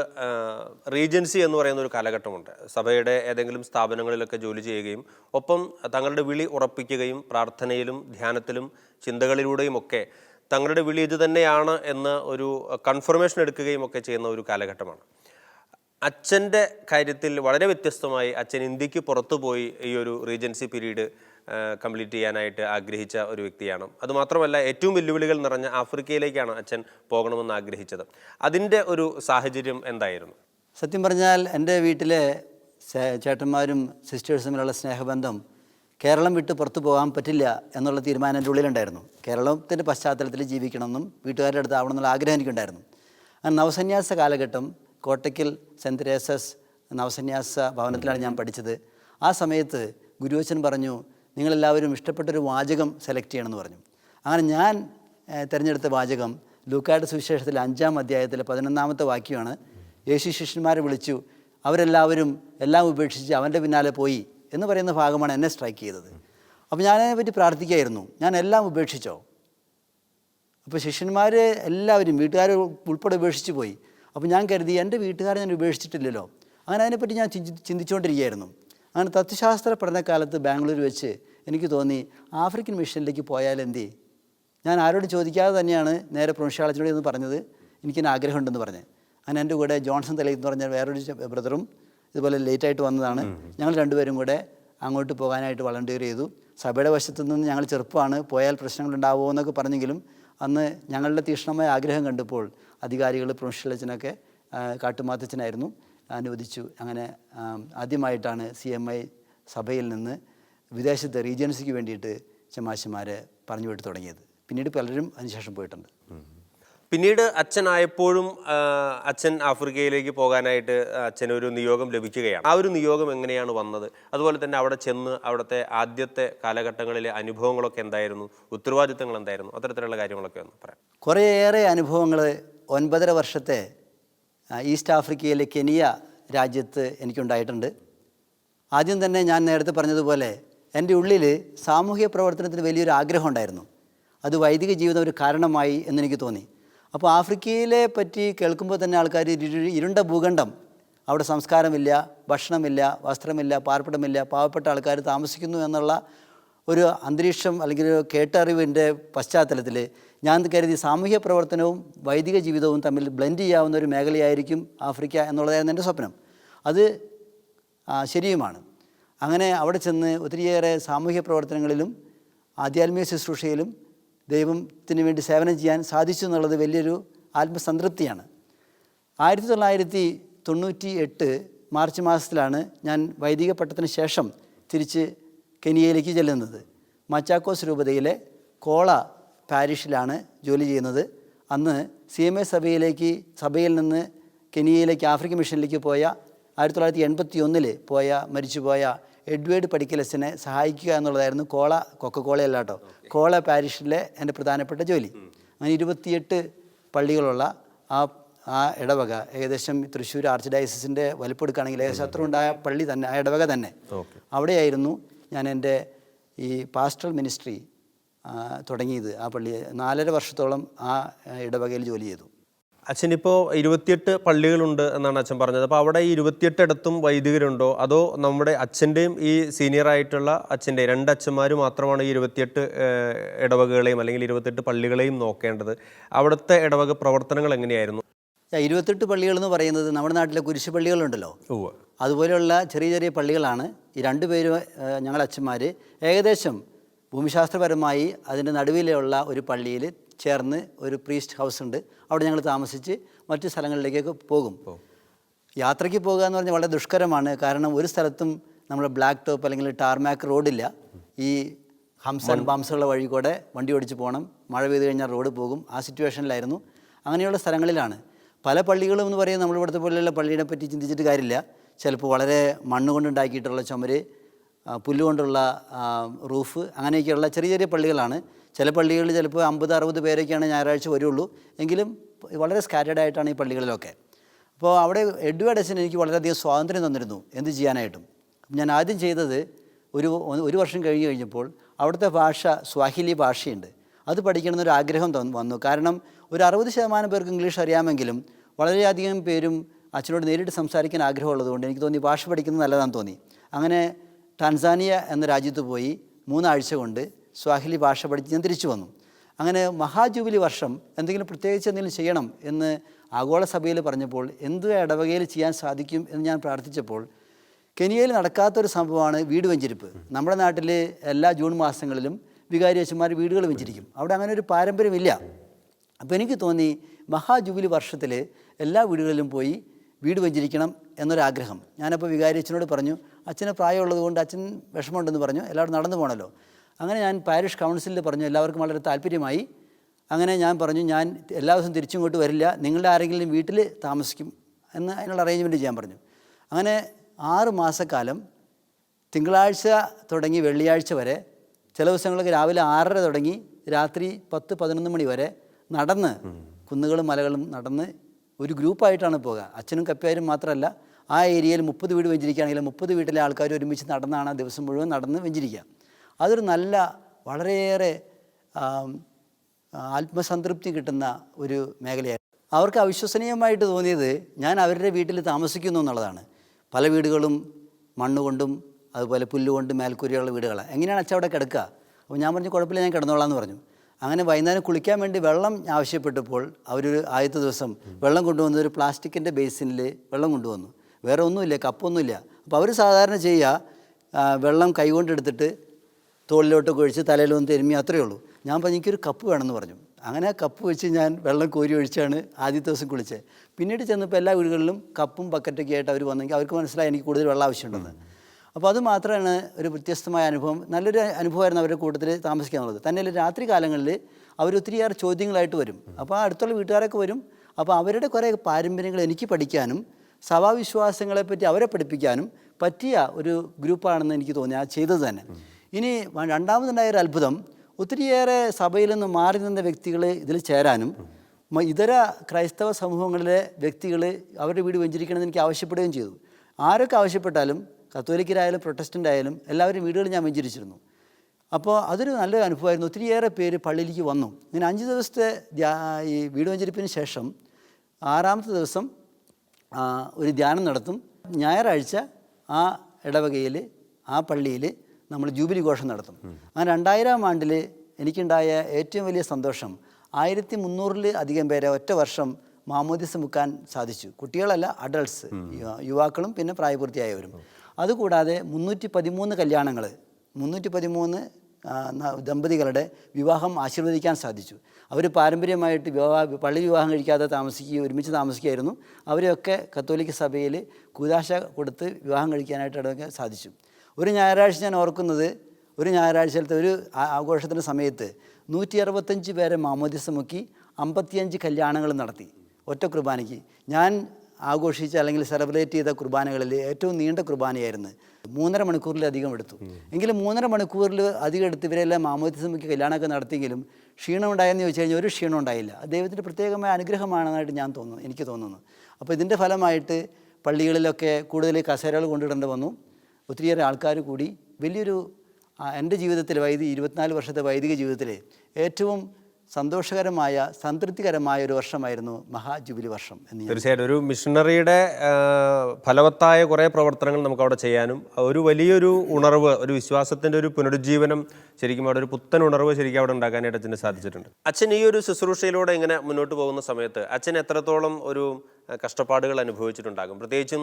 റീജൻസി എന്ന് പറയുന്ന ഒരു കാലഘട്ടമുണ്ട്. സഭയുടെ ഏതെങ്കിലും സ്ഥാപനങ്ങളിലൊക്കെ ജോലി ചെയ്യുകയും ഒപ്പം തങ്ങളുടെ വിളി ഉറപ്പിക്കുകയും പ്രാർത്ഥനയിലും ധ്യാനത്തിലും ചിന്തകളിലൂടെയും ഒക്കെ തങ്ങളുടെ വിളി ഇത് തന്നെയാണ് എന്ന് ഒരു കൺഫർമേഷൻ എടുക്കുകയും ഒക്കെ ചെയ്യുന്ന ഒരു കാലഘട്ടമാണ്. അച്ഛന്റെ കാര്യത്തിൽ വളരെ വ്യത്യസ്തമായി അച്ഛൻ ഇന്ത്യയ്ക്ക് പുറത്തു പോയി ഈ ഒരു റീജൻസി പീരീഡ് കംപ്ലീറ്റ് ചെയ്യാനായിട്ട് ആഗ്രഹിച്ച ഒരു വ്യക്തിയാണ്. അതുമാത്രമല്ല ഏറ്റവും വെല്ലുവിളികൾ നിറഞ്ഞ ആഫ്രിക്കയിലേക്കാണ് അച്ഛൻ പോകണമെന്ന് ആഗ്രഹിച്ചത്. അതിന്റെ ഒരു സാഹചര്യം എന്തായിരുന്നു? സത്യം പറഞ്ഞാൽ എന്റെ വീട്ടിലെ ചേട്ടന്മാരും സിസ്റ്റേഴ്സും തമ്മിലുള്ള സ്നേഹബന്ധം കേരളം വിട്ട് പുറത്തു പോകാൻ പറ്റില്ല എന്നുള്ള തീരുമാനം എന്റെ ഉള്ളിലുണ്ടായിരുന്നു. കേരളത്തിന്റെ പശ്ചാത്തലത്തിൽ ജീവിക്കണമെന്നും വീട്ടുകാരുടെ അടുത്ത് ആവണമെന്നുള്ള ആഗ്രഹം എനിക്കുണ്ടായിരുന്നു. അങ്ങനെ നവസന്യാസ കാലഘട്ടം കോട്ടയ്ക്കൽ സെന്റ് തെരേസസ് നവസന്യാസ ഭവനത്തിലാണ് ഞാൻ പഠിച്ചത്. ആ സമയത്ത് ഗുരുവച്ചൻ പറഞ്ഞു നിങ്ങളെല്ലാവരും ഇഷ്ടപ്പെട്ടൊരു വാചകം സെലക്ട് ചെയ്യണമെന്ന് പറഞ്ഞു. അങ്ങനെ ഞാൻ തിരഞ്ഞെടുത്ത വാചകം ലൂക്കായുടെ സുവിശേഷത്തിൽ അഞ്ചാം അധ്യായത്തിലെ പതിനൊന്നാമത്തെ വാക്യമാണ്. യേശു ശിഷ്യന്മാരെ വിളിച്ചു അവരെല്ലാവരും എല്ലാം ഉപേക്ഷിച്ച് അവന്റെ പിന്നാലെ പോയി എന്ന് പറയുന്ന ഭാഗമാണ് എന്നെ സ്ട്രൈക്ക് ചെയ്തത്. അപ്പോൾ ഞാനതിനെ പറ്റി പ്രാർത്ഥിക്കുകയായിരുന്നു ഞാൻ എല്ലാം ഉപേക്ഷിച്ചോ? അപ്പോൾ ശിഷ്യന്മാർ എല്ലാവരും വീട്ടുകാർ ഉൾപ്പെടെ ഉപേക്ഷിച്ച് പോയി. അപ്പോൾ ഞാൻ കരുതി എന്റെ വീട്ടുകാരെ ഞാൻ ഉപേക്ഷിച്ചിട്ടില്ലല്ലോ. അങ്ങനെ അതിനെപ്പറ്റി ഞാൻ ചിന്തി- ചിന്തിച്ചുകൊണ്ടിരിക്കുകയായിരുന്നു. അങ്ങനെ തത്വശാസ്ത്ര പഠനകാലത്ത് ബാംഗ്ലൂർ വെച്ച് എനിക്ക് തോന്നി ആഫ്രിക്കൻ മിഷനിലേക്ക് പോയാൽ എന്തേ? ഞാൻ ആരോട് ചോദിക്കാതെ തന്നെയാണ് നേരെ പ്രൊൻഷാളജിനോട് എന്ന് പറഞ്ഞത്. എനിക്കിന് ആഗ്രഹമുണ്ടെന്ന് പറഞ്ഞ്. അങ്ങനെ എന്റെ കൂടെ ജോൺസൺ തലയിൽ എന്ന് പറഞ്ഞ വേറൊരു ബ്രദറും ഇതുപോലെ ലേറ്റായിട്ട് വന്നതാണ്. ഞങ്ങൾ രണ്ടുപേരും കൂടെ അങ്ങോട്ട് പോകാനായിട്ട് വളണ്ടിയർ ചെയ്തു. സഭയുടെ വശത്തു നിന്ന് ഞങ്ങൾ ചെറുപ്പമാണ്. പോയാൽ പ്രശ്നങ്ങളുണ്ടാവുമോ എന്നൊക്കെ പറഞ്ഞെങ്കിലും അന്ന് ഞങ്ങളുടെ തീക്ഷ്ണമായ ആഗ്രഹം കണ്ടപ്പോൾ അധികാരികൾ പ്രൊഫഷണലച്ചനൊക്കെ കാട്ടുമാത്തച്ഛനായിരുന്നു അനുവദിച്ചു. അങ്ങനെ ആദ്യമായിട്ടാണ് സി എം ഐ സഭയിൽ നിന്ന് വിദേശത്തെ റീജൻസിക്ക് വേണ്ടിയിട്ട് ചമാശിമാർ പറഞ്ഞു വിട്ട് തുടങ്ങിയത്. പിന്നീട് പലരും അതിനുശേഷം പോയിട്ടുണ്ട്. പിന്നീട് അച്ഛനായപ്പോഴും അച്ഛൻ ആഫ്രിക്കയിലേക്ക് പോകാനായിട്ട് അച്ഛന് ഒരു നിയോഗം ലഭിക്കുകയാണ്. ആ ഒരു നിയോഗം എങ്ങനെയാണ് വന്നത്? അതുപോലെ തന്നെ അവിടെ ചെന്ന് അവിടുത്തെ ആദ്യത്തെ കാലഘട്ടങ്ങളിലെ അനുഭവങ്ങളൊക്കെ എന്തായിരുന്നു? ഉത്തരവാദിത്തങ്ങൾ എന്തായിരുന്നു? അത്തരത്തിലുള്ള കാര്യങ്ങളൊക്കെ ഒന്ന് പറയാം. കുറേയേറെ അനുഭവങ്ങൾ ഒൻപതര വർഷത്തെ ഈസ്റ്റ് ആഫ്രിക്കയിലെ കെനിയ രാജ്യത്ത് എനിക്കുണ്ടായിട്ടുണ്ട്. ആദ്യം തന്നെ ഞാൻ നേരത്തെ പറഞ്ഞതുപോലെ എന്റെ ഉള്ളിൽ സാമൂഹിക പ്രവർത്തനത്തിന് വലിയൊരു ആഗ്രഹം ഉണ്ടായിരുന്നു. അത് വൈദിക ജീവിതം ഒരു കാരണമായി എന്നെനിക്ക് തോന്നി. അപ്പോൾ ആഫ്രിക്കയിലെ പറ്റി കേൾക്കുമ്പോൾ തന്നെ ആൾക്കാർ ഇരു- ഇരുണ്ട ഭൂഖണ്ഡം. അവിടെ സംസ്കാരമില്ല ഭക്ഷണമില്ല വസ്ത്രമില്ല പാർപ്പിടമില്ല പാവപ്പെട്ട ആൾക്കാർ താമസിക്കുന്നു എന്നുള്ള ഒരു അന്തരീക്ഷം അല്ലെങ്കിൽ ഒരു കേട്ടറിവിന്റെ പശ്ചാത്തലത്തിൽ ഞാൻ കരുതി സാമൂഹ്യ പ്രവർത്തനവും വൈദിക ജീവിതവും തമ്മിൽ ബ്ലെൻഡ് ചെയ്യാവുന്ന ഒരു മേഖലയായിരിക്കും ആഫ്രിക്ക എന്നുള്ളതായിരുന്നു എന്റെ സ്വപ്നം. അത് ശരിയുമാണ്. അങ്ങനെ അവിടെ ചെന്ന് ഒത്തിരിയേറെ സാമൂഹ്യ പ്രവർത്തനങ്ങളിലും ആധ്യാത്മിക ശുശ്രൂഷയിലും ദൈവത്തിന് വേണ്ടി സേവനം ചെയ്യാൻ സാധിച്ചു എന്നുള്ളത് വലിയൊരു ആത്മസംതൃപ്തിയാണ്. ആയിരത്തി തൊള്ളായിരത്തി തൊണ്ണൂറ്റി എട്ട് മാർച്ച് മാസത്തിലാണ് ഞാൻ വൈദിക പട്ടത്തിന് ശേഷം തിരിച്ച് കെനിയയിലേക്ക് ചെല്ലുന്നത്. മച്ചാക്കോസ് രൂപതയിലെ കോള പാരിഷിലാണ് ജോലി ചെയ്യുന്നത്. അന്ന് സി എം എ സഭയിലേക്ക് സഭയിൽ നിന്ന് കെനിയയിലേക്ക് ആഫ്രിക്കൻ മിഷനിലേക്ക് പോയ ആയിരത്തി തൊള്ളായിരത്തി എൺപത്തി ഒന്നിൽ പോയ മരിച്ചുപോയ എഡ്വേർഡ് പടിക്കലസിനെ സഹായിക്കുക എന്നുള്ളതായിരുന്നു കോള കൊക്കക്കോളയല്ല കേട്ടോ കോള പാരീഷിലെ എന്റെ പ്രധാനപ്പെട്ട ജോലി. അങ്ങനെ ഇരുപത്തിയെട്ട് പള്ളികളുള്ള ആ ആ ഇടവക ഏകദേശം തൃശ്ശൂർ ആർച്ച് ഡയസിന്റെ വലിപ്പെടുക്കുകയാണെങ്കിൽ ഏകദേശം അത്ര ഉണ്ടായ പള്ളി തന്നെ ആ ഇടവക തന്നെ. അവിടെയായിരുന്നു ഞാൻ എന്റെ ഈ പാസ്റ്റൽ മിനിസ്ട്രി തുടങ്ങിയത്. ആ പള്ളി നാലര വർഷത്തോളം ആ ഇടവകയിൽ ജോലി ചെയ്തു. അച്ഛൻ ഇപ്പോൾ ഇരുപത്തിയെട്ട് പള്ളികളുണ്ട് എന്നാണ് അച്ഛൻ പറഞ്ഞത്. അപ്പോൾ അവിടെ ഈ ഇരുപത്തിയെട്ടിടത്തും വൈദികരുണ്ടോ? അതോ നമ്മുടെ അച്ഛന്റെയും ഈ സീനിയർ ആയിട്ടുള്ള അച്ഛന്റെ രണ്ട് അച്ഛന്മാർ മാത്രമാണ് ഈ ഇരുപത്തിയെട്ട് ഇടവകകളെയും അല്ലെങ്കിൽ ഇരുപത്തെട്ട് പള്ളികളെയും നോക്കേണ്ടത്? അവിടുത്തെ ഇടവക പ്രവർത്തനങ്ങൾ എങ്ങനെയായിരുന്നു? ഇരുപത്തെട്ട് പള്ളികൾ എന്ന് പറയുന്നത് നമ്മുടെ നാട്ടിലെ കുരിശ് പള്ളികളുണ്ടല്ലോ. ഓ അതുപോലെയുള്ള ചെറിയ ചെറിയ പള്ളികളാണ്. ഈ രണ്ടുപേരും ഞങ്ങളുടെ അച്ഛന്മാർ ഏകദേശം ഭൂമിശാസ്ത്രപരമായി അതിന്റെ നടുവിലുള്ള ഒരു പള്ളിയിൽ ചേർന്ന് ഒരു പ്രീസ്റ്റ് ഹൗസ് ഉണ്ട്. അവിടെ ഞങ്ങൾ താമസിച്ച് മറ്റ് സ്ഥലങ്ങളിലേക്കൊക്കെ പോകും. യാത്രയ്ക്ക് പോകുക എന്ന് പറഞ്ഞാൽ വളരെ ദുഷ്കരമാണ്. കാരണം ഒരു സ്ഥലത്തും നമ്മൾ ബ്ലാക്ക് ടോപ്പ് അല്ലെങ്കിൽ ടാർമാക്ക് റോഡില്ല ഈ ഹംസൻ ബംസുള്ള വഴി കൂടെ വണ്ടി ഓടിച്ച് പോകണം. മഴ പെയ്ത് കഴിഞ്ഞാൽ റോഡ് പോകും. ആ സിറ്റുവേഷനിലായിരുന്നു അങ്ങനെയുള്ള സ്ഥലങ്ങളിലാണ്. പല പള്ളികളും എന്ന് പറയുന്നത് നമ്മളിവിടുത്തെ പോലെയുള്ള പള്ളിയെ പറ്റി ചിന്തിച്ചിട്ട് കാര്യമില്ല. ചിലപ്പോൾ വളരെ മണ്ണ് കൊണ്ടുണ്ടാക്കിയിട്ടുള്ള ചുമര് പുല്ലുകൊണ്ടുള്ള റൂഫ് അങ്ങനെയൊക്കെയുള്ള ചെറിയ ചെറിയ പള്ളികളാണ്. ചില പള്ളികളിൽ ചിലപ്പോൾ അമ്പത് അറുപത് പേരൊക്കെയാണ് ഞായറാഴ്ച വരുള്ളൂ. എങ്കിലും വളരെ സ്കാറ്റേഡ് ആയിട്ടാണ് ഈ പള്ളികളിലൊക്കെ. അപ്പോൾ അവിടെ അച്ഛൻ എനിക്ക് വളരെയധികം സ്വാതന്ത്ര്യം തന്നിരുന്നു എന്ത് ചെയ്യാനായിട്ടും. ഞാൻ ആദ്യം ചെയ്തത് ഒരു ഒരു വർഷം കഴിഞ്ഞ് കഴിഞ്ഞപ്പോൾ അവിടുത്തെ ഭാഷ സ്വാഹിലി ഭാഷയുണ്ട്. അത് പഠിക്കണമെന്നൊരു ആഗ്രഹം വന്നു. കാരണം ഒരു അറുപത് ശതമാനം പേർക്ക് ഇംഗ്ലീഷ് അറിയാമെങ്കിലും വളരെയധികം പേരും അച്ഛനോട് നേരിട്ട് സംസാരിക്കാൻ ആഗ്രഹമുള്ളതുകൊണ്ട് എനിക്ക് തോന്നി ഭാഷ പഠിക്കുന്നത് നല്ലതാണെന്ന് തോന്നി. അങ്ങനെ ടാൻസാനിയ എന്ന രാജ്യത്ത് പോയി മൂന്നാഴ്ച കൊണ്ട് സ്വാഹിലി ഭാഷ പഠിച്ച് ഞാൻ തിരിച്ചു വന്നു. അങ്ങനെ മഹാജൂബിലി വർഷം എന്തെങ്കിലും പ്രത്യേകിച്ച് എന്തെങ്കിലും ചെയ്യണം എന്ന് ആഗോള സഭയിൽ പറഞ്ഞപ്പോൾ എന്ത് ഇടവകയിൽ ചെയ്യാൻ സാധിക്കും എന്ന് ഞാൻ പ്രാർത്ഥിച്ചപ്പോൾ കെനിയയിൽ നടക്കാത്തൊരു സംഭവമാണ് വീട് വെഞ്ചിരിപ്പ്. നമ്മുടെ നാട്ടിൽ എല്ലാ ജൂൺ മാസങ്ങളിലും വികാരി അച്ഛന്മാർ വീടുകൾ വെഞ്ചിരിക്കും. അവിടെ അങ്ങനെ ഒരു പാരമ്പര്യമില്ല. അപ്പോൾ എനിക്ക് തോന്നി മഹാജൂബിലി വർഷത്തിൽ എല്ലാ വീടുകളിലും പോയി വീട് വെഞ്ചിരിക്കണം എന്നൊരാഗ്രഹം. ഞാനപ്പോൾ വികാരി അച്ഛനോട് പറഞ്ഞു അച്ഛന് പ്രായമുള്ളത് കൊണ്ട് അച്ഛൻ വിഷമമുണ്ടെന്ന് പറഞ്ഞു എല്ലാവരും നടന്നു പോകണമല്ലോ അങ്ങനെ ഞാൻ പാരിഷ് കൗൺസിലിൽ പറഞ്ഞു എല്ലാവർക്കും വളരെ താല്പര്യമായി. അങ്ങനെ ഞാൻ പറഞ്ഞു ഞാൻ എല്ലാ ദിവസവും തിരിച്ചിങ്ങോട്ട് വരില്ല നിങ്ങളുടെ ആരെങ്കിലും വീട്ടിൽ താമസിക്കും എന്ന് അതിനുള്ള അറേഞ്ച്മെന്റ് ചെയ്യാൻ പറഞ്ഞു. അങ്ങനെ ആറ് മാസക്കാലം തിങ്കളാഴ്ച തുടങ്ങി വെള്ളിയാഴ്ച വരെ ചില ദിവസങ്ങളൊക്കെ രാവിലെ ആറര തുടങ്ങി രാത്രി പത്ത് പതിനൊന്ന് മണി വരെ നടന്ന് കുന്നുകളും മലകളും നടന്ന് ഒരു ഗ്രൂപ്പായിട്ടാണ് പോകുക അച്ഛനും കപ്പിയാരും മാത്രമല്ല ആ ഏരിയയിൽ മുപ്പത് വീട് വെഞ്ചിരിക്കുകയാണെങ്കിൽ മുപ്പത് വീട്ടിലെ ആൾക്കാർ ഒരുമിച്ച് നടന്നാണ് ദിവസം മുഴുവൻ നടന്ന് വെഞ്ചിരിക്കുക അതൊരു നല്ല വളരെയേറെ ആത്മസംതൃപ്തി കിട്ടുന്ന ഒരു മേഖലയായിരുന്നു. അവർക്ക് അവിശ്വസനീയമായിട്ട് തോന്നിയത് ഞാൻ അവരുടെ വീട്ടിൽ താമസിക്കുന്നു എന്നുള്ളതാണ്. പല വീടുകളും മണ്ണുകൊണ്ടും അതുപോലെ പുല്ലുകൊണ്ടും മേൽക്കൂരയുള്ള വീടുകളാണ്. എങ്ങനെയാണ് അച്ഛൻ അവിടെ കിടക്കുക? അപ്പോൾ ഞാൻ പറഞ്ഞു കുഴപ്പമില്ല ഞാൻ കിടന്നോളാം എന്ന് പറഞ്ഞു. അങ്ങനെ വൈകുന്നേരം കുളിക്കാൻ വേണ്ടി വെള്ളം ആവശ്യപ്പെട്ടപ്പോൾ അവരൊരു ആദ്യത്തെ ദിവസം വെള്ളം കൊണ്ടുവന്ന ഒരു പ്ലാസ്റ്റിക്കിന്റെ ബേസിനിൽ വെള്ളം കൊണ്ടുവന്നു. വേറെ ഒന്നുമില്ല കപ്പൊന്നുമില്ല. അപ്പോൾ അവർ സാധാരണ ചെയ്യുക വെള്ളം കൈകൊണ്ടെടുത്തിട്ട് തോളിലോട്ടൊക്കെ ഒഴിച്ച് തലയിലൊന്ന് തിരുമ്മി അത്രയേ ഉള്ളൂ. ഞാൻ പറഞ്ഞു എനിക്കൊരു കപ്പ് വേണമെന്ന് പറഞ്ഞു. അങ്ങനെ ആ കപ്പ് വെച്ച് ഞാൻ വെള്ളം കോരി ഒഴിച്ചാണ് ആദ്യത്തെ ദിവസം കുളിച്ചത്. പിന്നീട് ചെന്നപ്പോൾ എല്ലാ വീടുകളിലും കപ്പും ബക്കറ്റൊക്കെ ആയിട്ട് അവർ വന്നെങ്കിൽ അവർക്ക് മനസ്സിലായി എനിക്ക് കൂടുതൽ വെള്ളം ആവശ്യമുണ്ടെന്ന്. അപ്പോൾ അത് മാത്രമാണ് ഒരു വ്യത്യസ്തമായ അനുഭവം നല്ലൊരു അനുഭവമായിരുന്നു അവരുടെ കൂട്ടത്തിൽ താമസിക്കാനുള്ളത്. തന്നെ രാത്രി കാലങ്ങളിൽ അവർ ഒത്തിരിയേറെ ചോദ്യങ്ങളായിട്ട് വരും. അപ്പോൾ ആ അടുത്തുള്ള വീട്ടുകാരൊക്കെ വരും. അപ്പോൾ അവരുടെ കുറേ പാരമ്പര്യങ്ങൾ എനിക്ക് പഠിക്കാനും സഭാവിശ്വാസങ്ങളെപ്പറ്റി അവരെ പഠിപ്പിക്കാനും പറ്റിയ ഒരു ഗ്രൂപ്പാണെന്ന് എനിക്ക് തോന്നി. ആ ചെയ്തത് തന്നെ. ഇനി രണ്ടാമതുണ്ടായ ഒരു അത്ഭുതം ഒത്തിരിയേറെ സഭയിൽ നിന്ന് മാറി നിന്ന വ്യക്തികൾ ഇതിൽ ചേരാനും ഇതര ക്രൈസ്തവ സമൂഹങ്ങളിലെ വ്യക്തികൾ അവരുടെ വീട് വെഞ്ചരിക്കണമെന്ന് എനിക്ക് ആവശ്യപ്പെടുകയും ചെയ്തു. ആരൊക്കെ ആവശ്യപ്പെട്ടാലും കത്തോലിക്കരായാലും പ്രൊട്ടസ്റ്റന്റ് ആയാലും എല്ലാവരും വീടുകൾ ഞാൻ വെഞ്ചരിച്ചിരുന്നു. അപ്പോൾ അതൊരു നല്ലൊരു അനുഭവമായിരുന്നു. ഒത്തിരിയേറെ പേര് പള്ളിയിലേക്ക് വന്നു. ഇങ്ങനെ അഞ്ച് ദിവസത്തെ ഈ വീട് വെഞ്ചരിപ്പിന് ശേഷം ആറാമത്തെ ദിവസം ഒരു ധ്യാനം നടത്തും. ഞായറാഴ്ച ആ ഇടവകയിൽ ആ പള്ളിയിൽ നമ്മൾ ജൂബിലി ഘോഷം നടത്തും. ആ രണ്ടായിരം ആണ്ടിൽ എനിക്കുണ്ടായ ഏറ്റവും വലിയ സന്തോഷം ആയിരത്തി മുന്നൂറിൽ അധികം പേരെ ഒറ്റ വർഷം മാമോദിസ മുക്കാൻ സാധിച്ചു. കുട്ടികളല്ല അഡൾട്ട്സ് യുവാക്കളും പിന്നെ പ്രായപൂർത്തിയായവരും. അതുകൂടാതെ മുന്നൂറ്റി പതിമൂന്ന് കല്യാണങ്ങൾ മുന്നൂറ്റി പതിമൂന്ന് ദമ്പതികളുടെ വിവാഹം ആശീർവദിക്കാൻ സാധിച്ചു. അവർ പാരമ്പര്യമായിട്ട് വിവാഹ പള്ളി വിവാഹം കഴിക്കാതെ താമസിക്കുകയും ഒരുമിച്ച് താമസിക്കുകയായിരുന്നു. അവരെയൊക്കെ കത്തോലിക്ക സഭയിൽ കൂതാശ കൊടുത്ത് വിവാഹം കഴിക്കാനായിട്ട് ഇടയ്ക്ക് സാധിച്ചു. ഒരു ഞായറാഴ്ച ഞാൻ ഓർക്കുന്നത് ഒരു ഞായറാഴ്ചത്തെ ഒരു ആഘോഷത്തിന്റെ സമയത്ത് നൂറ്റി അറുപത്തഞ്ച് പേരെ മാമോദിസ മുക്കി അമ്പത്തിയഞ്ച് കല്യാണങ്ങൾ നടത്തി. ഒറ്റ കുർബാനയ്ക്ക്. ഞാൻ ആഘോഷിച്ച അല്ലെങ്കിൽ സെലിബ്രേറ്റ് ചെയ്ത കുർബാനകളിൽ ഏറ്റവും നീണ്ട കുർബാനയായിരുന്നു. മൂന്നര മണിക്കൂറിലധികം എടുത്തു. എങ്കിലും മൂന്നര മണിക്കൂറിൽ അധികം എടുത്ത് ഇവരെല്ലാം മാമോദിസമയ്ക്ക് കല്യാണമൊക്കെ നടത്തിയെങ്കിലും ക്ഷീണം ഉണ്ടായെന്ന് ചോദിച്ചു കഴിഞ്ഞാൽ ഒരു ക്ഷീണം ഉണ്ടായില്ല. ദൈവത്തിന്റെ പ്രത്യേകമായ അനുഗ്രഹമാണെന്നായിട്ട് ഞാൻ തോന്നുന്നു എനിക്ക് തോന്നുന്നു. അപ്പോൾ ഇതിന്റെ ഫലമായിട്ട് പള്ളികളിലൊക്കെ കൂടുതൽ കസേരകൾ കൊണ്ടിടേണ്ടി വന്നു. ഒത്തിരിയേറെ ആൾക്കാർ കൂടി വലിയൊരു എന്റെ ജീവിതത്തിൽ വൈദി ഇരുപത്തിനാല് വർഷത്തെ വൈദിക ജീവിതത്തിൽ ഏറ്റവും സന്തോഷകരമായ സംതൃപ്തികരമായ ഒരു വർഷമായിരുന്നു മഹാജൂബിലി വർഷം എന്ന് തീർച്ചയായിട്ടും. ഒരു മിഷണറിയുടെ ഫലവത്തായ കുറേ പ്രവർത്തനങ്ങൾ നമുക്ക് അവിടെ ചെയ്യാനും ഒരു വലിയൊരു ഉണർവ് ഒരു വിശ്വാസത്തിന്റെ ഒരു പുനരുജ്ജീവനം ശരിക്കും അവിടെ ഒരു പുത്തൻ ഉണർവ് ശരിക്കും അവിടെ ഉണ്ടാക്കാനായിട്ട് അച്ഛന് സാധിച്ചിട്ടുണ്ട്. അച്ഛൻ ഈ ഒരു ശുശ്രൂഷയിലൂടെ ഇങ്ങനെ മുന്നോട്ട് പോകുന്ന സമയത്ത് അച്ഛൻ എത്രത്തോളം ഒരു കഷ്ടപ്പാടുകൾ അനുഭവിച്ചിട്ടുണ്ടാകും? പ്രത്യേകിച്ചും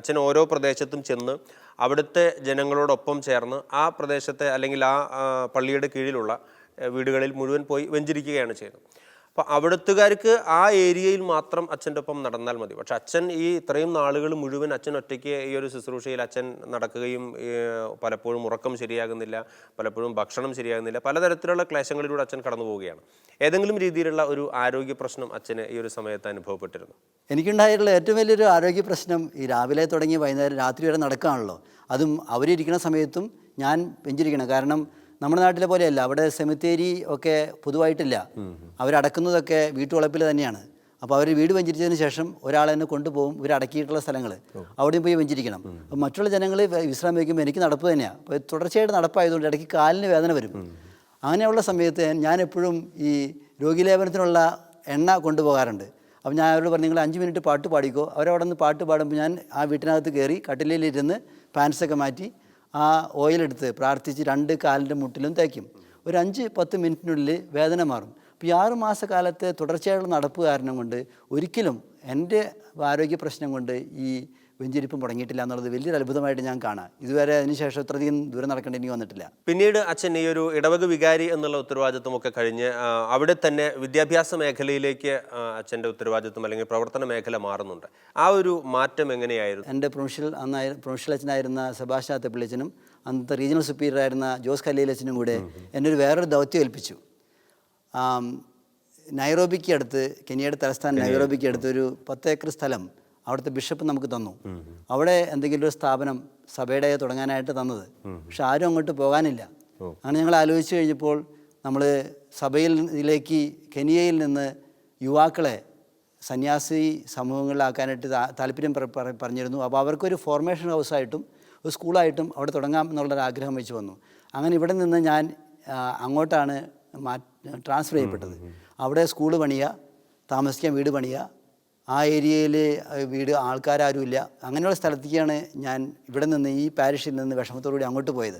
അച്ഛൻ ഓരോ പ്രദേശത്തും ചെന്ന് അവിടുത്തെ ജനങ്ങളോടൊപ്പം ചേർന്ന് ആ പ്രദേശത്തെ അല്ലെങ്കിൽ ആ പള്ളിയുടെ കീഴിലുള്ള വീടുകളിൽ മുഴുവൻ പോയി വെഞ്ചരിക്കുകയാണ് ചെയ്യുന്നത് അപ്പോൾ അവിടുത്തുകാർക്ക് ആ ഏരിയയിൽ മാത്രം അച്ഛന്റെ ഒപ്പം നടന്നാൽ മതി. പക്ഷെ അച്ഛൻ ഈ ഇത്രയും നാളുകൾ മുഴുവൻ അച്ഛൻ ഒറ്റയ്ക്ക് ഈ ഒരു ശുശ്രൂഷയിൽ അച്ഛൻ നടക്കുകയും പലപ്പോഴും ഉറക്കം ശരിയാകുന്നില്ല പലപ്പോഴും ഭക്ഷണം ശരിയാകുന്നില്ല പലതരത്തിലുള്ള ക്ലേശങ്ങളിലൂടെ അച്ഛൻ കടന്നു പോവുകയാണ്. ഏതെങ്കിലും രീതിയിലുള്ള ഒരു ആരോഗ്യ പ്രശ്നം അച്ഛന് ഈ ഒരു സമയത്ത് അനുഭവപ്പെട്ടിരുന്നു. എനിക്കുണ്ടായിട്ടുള്ള ഏറ്റവും വലിയൊരു ആരോഗ്യ പ്രശ്നം ഈ രാവിലെ തുടങ്ങി വൈകുന്നേരം രാത്രി വരെ നടക്കുകയാണല്ലോ. അതും അവരിരിക്കുന്ന സമയത്തും ഞാൻ വെഞ്ചിരിക്കണം. കാരണം നമ്മുടെ നാട്ടിലെ പോലെയല്ല. അവിടെ സെമിത്തേരി ഒക്കെ പൊതുവായിട്ടില്ല. അവരടക്കുന്നതൊക്കെ വീട്ടുവളപ്പിൽ തന്നെയാണ്. അപ്പോൾ അവർ വീട് വെഞ്ചരിച്ചതിന് ശേഷം ഒരാളെ തന്നെ കൊണ്ടുപോകും. ഇവർ അടക്കിയിട്ടുള്ള സ്ഥലങ്ങൾ അവിടെയും പോയി വെഞ്ചരിക്കണം. അപ്പോൾ മറ്റുള്ള ജനങ്ങൾ വിശ്രാമം വയ്ക്കുമ്പോൾ എനിക്ക് നടപ്പ് തന്നെയാണ് അപ്പോൾ തുടർച്ചയായിട്ട് നടപ്പായതുകൊണ്ട് ഇടയ്ക്ക് കാലിന് വേദന വരും. അങ്ങനെയുള്ള സമയത്ത് ഞാൻ എപ്പോഴും ഈ രോഗിലേപനത്തിനുള്ള എണ്ണ കൊണ്ടുപോകാറുണ്ട്. അപ്പോൾ ഞാൻ അവരോട് പറഞ്ഞു നിങ്ങൾ അഞ്ച് മിനിറ്റ് പാട്ട് പാടിക്കോ. അവരവിടെ നിന്ന് പാട്ട് പാടുമ്പോൾ ഞാൻ ആ വീട്ടിനകത്ത് കയറി കട്ടിലിരുന്ന് പാൻസൊക്കെ മാറ്റി ആ ഓയിലെടുത്ത് പ്രാർത്ഥിച്ച് രണ്ട് കാലിന്റെ മുട്ടിലും തേക്കും. ഒരു അഞ്ച് പത്ത് മിനിറ്റിനുള്ളിൽ വേദന മാറും. അപ്പോൾ ഈ ആറ് മാസക്കാലത്തെ തുടർച്ചയായുള്ള നടപ്പ് കാരണം കൊണ്ട് ഒരിക്കലും എന്റെ ആരോഗ്യ പ്രശ്നം കൊണ്ട് ഈ വെഞ്ചിരിപ്പ് മുടങ്ങിയിട്ടില്ല എന്നുള്ളത് വലിയൊരു അത്ഭുതമായിട്ട് ഞാൻ കാണാം. ഇതുവരെ അതിനുശേഷം ഇത്രയധികം ദൂരം നടക്കേണ്ടി എനിക്ക് വന്നിട്ടില്ല. പിന്നീട് അച്ഛൻ ഈ ഒരു ഇടവക വികാരി എന്നുള്ള ഉത്തരവാദിത്വമൊക്കെ കഴിഞ്ഞ് അവിടെ തന്നെ വിദ്യാഭ്യാസ മേഖലയിലേക്ക് അച്ഛന്റെ ഉത്തരവാദിത്വം അല്ലെങ്കിൽ പ്രവർത്തന മേഖല മാറുന്നുണ്ട്. ആ ഒരു മാറ്റം എങ്ങനെയായിരുന്നു? എന്റെ പ്രൊഫഷൽ അന്നായി പ്രൊഫഷണൽ അച്ഛനായിരുന്ന സെബാസ്റ്റ്യൻ തെപ്പിളിച്ചനും അന്നത്തെ റീജിയണൽ സുപ്പീരിയർ ആയിരുന്ന ജോസ് കല്ലയിലച്ചനും കൂടെ എന്നെ ഒരു വേറൊരു ദൗത്യം ഏൽപ്പിച്ചു. നൈറോബിക്ക് അടുത്ത് കെനിയയുടെ തലസ്ഥാനം നൈറോബിക്ക് അടുത്ത് ഒരു പത്ത് ഏക്കർ സ്ഥലം അവിടുത്തെ ബിഷപ്പ് നമുക്ക് തന്നു. അവിടെ എന്തെങ്കിലും ഒരു സ്ഥാപനം സഭയുടെ തുടങ്ങാനായിട്ട് തന്നത്. പക്ഷെ ആരും അങ്ങോട്ട് പോകാനില്ല. അങ്ങനെ ഞങ്ങൾ ആലോചിച്ച് കഴിഞ്ഞപ്പോൾ നമ്മൾ സഭയിലേക്ക് കെനിയയിൽ നിന്ന് യുവാക്കളെ സന്യാസി സമൂഹങ്ങളിലാക്കാനായിട്ട് താല്പര്യം പറ- പറ- പറഞ്ഞിരുന്നു. അപ്പോൾ അവർക്കൊരു ഫോർമേഷൻ ഹൗസായിട്ടും ഒരു സ്കൂളായിട്ടും അവിടെ തുടങ്ങാം എന്നുള്ളൊരു ആഗ്രഹം വെച്ച് വന്നു. അങ്ങനെ ഇവിടെ നിന്ന് ഞാൻ അങ്ങോട്ടാണ് മാ ട്രാൻസ്ഫർ ചെയ്യപ്പെട്ടത്. അവിടെ സ്കൂൾ പണിയുക താമസിക്കാൻ വീട് പണിയുക ആ ഏരിയയിൽ വീട് ആൾക്കാരാരുമില്ല. അങ്ങനെയുള്ള സ്ഥലത്തേക്കാണ് ഞാൻ ഇവിടെ നിന്ന് ഈ പാരിഷിൽ നിന്ന് വിഷമത്തോടുകൂടി അങ്ങോട്ട് പോയത്.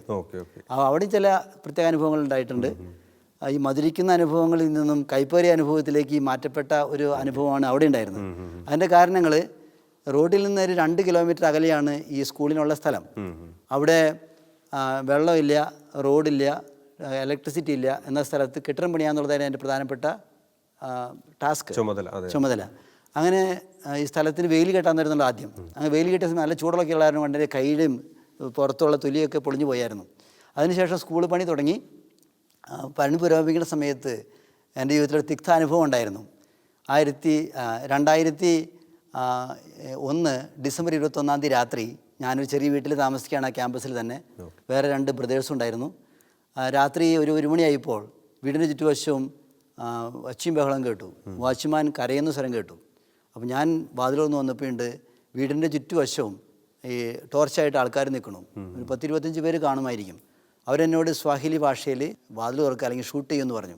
അവിടെ ചില പ്രത്യേക അനുഭവങ്ങൾ ഉണ്ടായിട്ടുണ്ട്. ഈ മധുരിക്കുന്ന അനുഭവങ്ങളിൽ നിന്നും കൈപ്പേറിയ അനുഭവത്തിലേക്ക് മാറ്റപ്പെട്ട ഒരു അനുഭവമാണ് അവിടെ ഉണ്ടായിരുന്നത്. അതിന്റെ കാരണങ്ങൾ റോഡിൽ നിന്ന് ഒരു രണ്ട് കിലോമീറ്റർ അകലെയാണ് ഈ സ്കൂളിനുള്ള സ്ഥലം. അവിടെ വെള്ളമില്ല റോഡില്ല ഇലക്ട്രിസിറ്റി ഇല്ല എന്ന സ്ഥലത്ത് കെട്ടിടം പണിയാന്നുള്ളതായിരുന്നു എന്റെ പ്രധാനപ്പെട്ട ടാസ്ക് ചുമതല ചുമതല. അങ്ങനെ ഈ സ്ഥലത്തിന് വെയിൽ കെട്ടാൻ തരുന്നുണ്ട് ആദ്യം. അങ്ങനെ വെയിൽ കെട്ടിയ സമയം നല്ല ചൂടൊക്കെ ഉള്ളായിരുന്നു കൊണ്ട് കൈയിലും പുറത്തുള്ള തൊലിയൊക്കെ പൊളിഞ്ഞു പോയായിരുന്നു. അതിനുശേഷം സ്കൂൾ പണി തുടങ്ങി. പണി പുരോഗമിക്കുന്ന സമയത്ത് എന്റെ ജീവിതത്തിൽ തിക്ത അനുഭവം ഉണ്ടായിരുന്നു. ആയിരത്തി രണ്ടായിരത്തി ഒന്ന് ഡിസംബർ ഇരുപത്തൊന്നാം തീയതി രാത്രി ഞാനൊരു ചെറിയ വീട്ടിൽ താമസിക്കുകയാണ് ആ ക്യാമ്പസിൽ തന്നെ. വേറെ രണ്ട് ബ്രദേഴ്സും ഉണ്ടായിരുന്നു. രാത്രി ഒരു ഒരു മണിയായപ്പോൾ വീടിന്റെ ചുറ്റുവശവും ഒച്ചയും ബഹളം കേട്ടു. വാച്ച്മാൻ കരയുന്ന സ്വരം കേട്ടു. അപ്പോൾ ഞാൻ വാതിലൊന്ന് വന്നപ്പോഴുണ്ട് വീടിന്റെ ചുറ്റുവശവും ഈ ടോർച്ചായിട്ട് ആൾക്കാർ നിൽക്കണം. ഒരു പത്തിരുപത്തഞ്ച് പേര് കാണുമായിരിക്കും. അവരെന്നോട് സ്വാഹിലി ഭാഷയിൽ വാതിൽ തുറക്കുക അല്ലെങ്കിൽ ഷൂട്ട് ചെയ്യുമെന്ന് പറഞ്ഞു.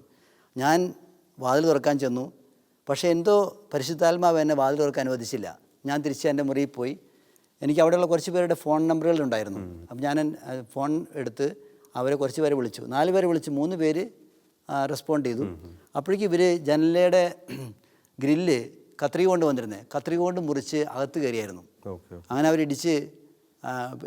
ഞാൻ വാതിൽ തുറക്കാൻ ചെന്നു. പക്ഷേ എന്തോ പരിശുദ്ധാത്മാവ് എന്നെ വാതിൽ തുറക്കാൻ അനുവദിച്ചില്ല. ഞാൻ തിരിച്ച് എന്റെ മുറിയിൽ പോയി. എനിക്ക് അവിടെയുള്ള കുറച്ച് പേരുടെ ഫോൺ നമ്പറുകൾ ഉണ്ടായിരുന്നു. അപ്പം ഞാൻ ഫോൺ എടുത്ത് അവരെ കുറച്ച് പേരെ വിളിച്ചു. നാല് പേരെ വിളിച്ചു മൂന്ന് പേര് റെസ്പോണ്ട് ചെയ്തു. അപ്പോഴേക്കും ഇവർ ജനലയുടെ (clears throat) ഗ്രില്ല് കത്രിക കൊണ്ട് വന്നിരുന്നത് കത്രിക കൊണ്ട് മുറിച്ച് അകത്ത് കയറിയായിരുന്നു. അങ്ങനെ അവരിടിച്ച്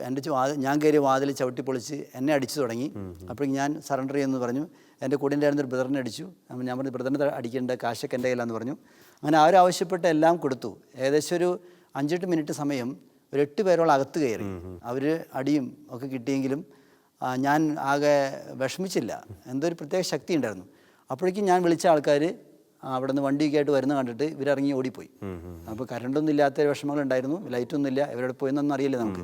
എന്റെ ഞാൻ കയറി വാതിൽ ചവിട്ടി പൊളിച്ച് എന്നെ അടിച്ചു തുടങ്ങി. അപ്പോഴേക്കും ഞാൻ സറണ്ടർ ചെയ്യുമെന്ന് പറഞ്ഞു. എന്റെ കൂടെ ഉണ്ടായിരുന്ന ഒരു ബ്രദറിനെ അടിച്ചു. അപ്പം ഞാൻ പറഞ്ഞു ബ്രദറിനെ അടിക്കേണ്ട കാശൊക്കെ എന്റെ കയ്യിലാന്ന് പറഞ്ഞു. അങ്ങനെ അവരാവശ്യപ്പെട്ട എല്ലാം കൊടുത്തു. ഏകദേശം ഒരു അഞ്ചെട്ട് മിനിറ്റ് സമയം ഒരു എട്ട് പേരോളം അകത്ത് കയറി. അവർ അടിയും ഒക്കെ കിട്ടിയെങ്കിലും ഞാൻ ആകെ വിഷമിച്ചില്ല. എന്തോ ഒരു പ്രത്യേക ശക്തി ഉണ്ടായിരുന്നു. അപ്പോഴേക്കും ഞാൻ വിളിച്ച ആൾക്കാർ അവിടെ നിന്ന് വണ്ടിയൊക്കെ ആയിട്ട് വരുന്ന കണ്ടിട്ട് ഇവരിറങ്ങി ഓടിപ്പോയി. അപ്പോൾ കറണ്ടൊന്നും ഇല്ലാത്ത വിഷമങ്ങളുണ്ടായിരുന്നു. ലൈറ്റൊന്നും ഇല്ല ഇവരോട് പോയെന്നൊന്നും അറിയില്ല നമുക്ക്.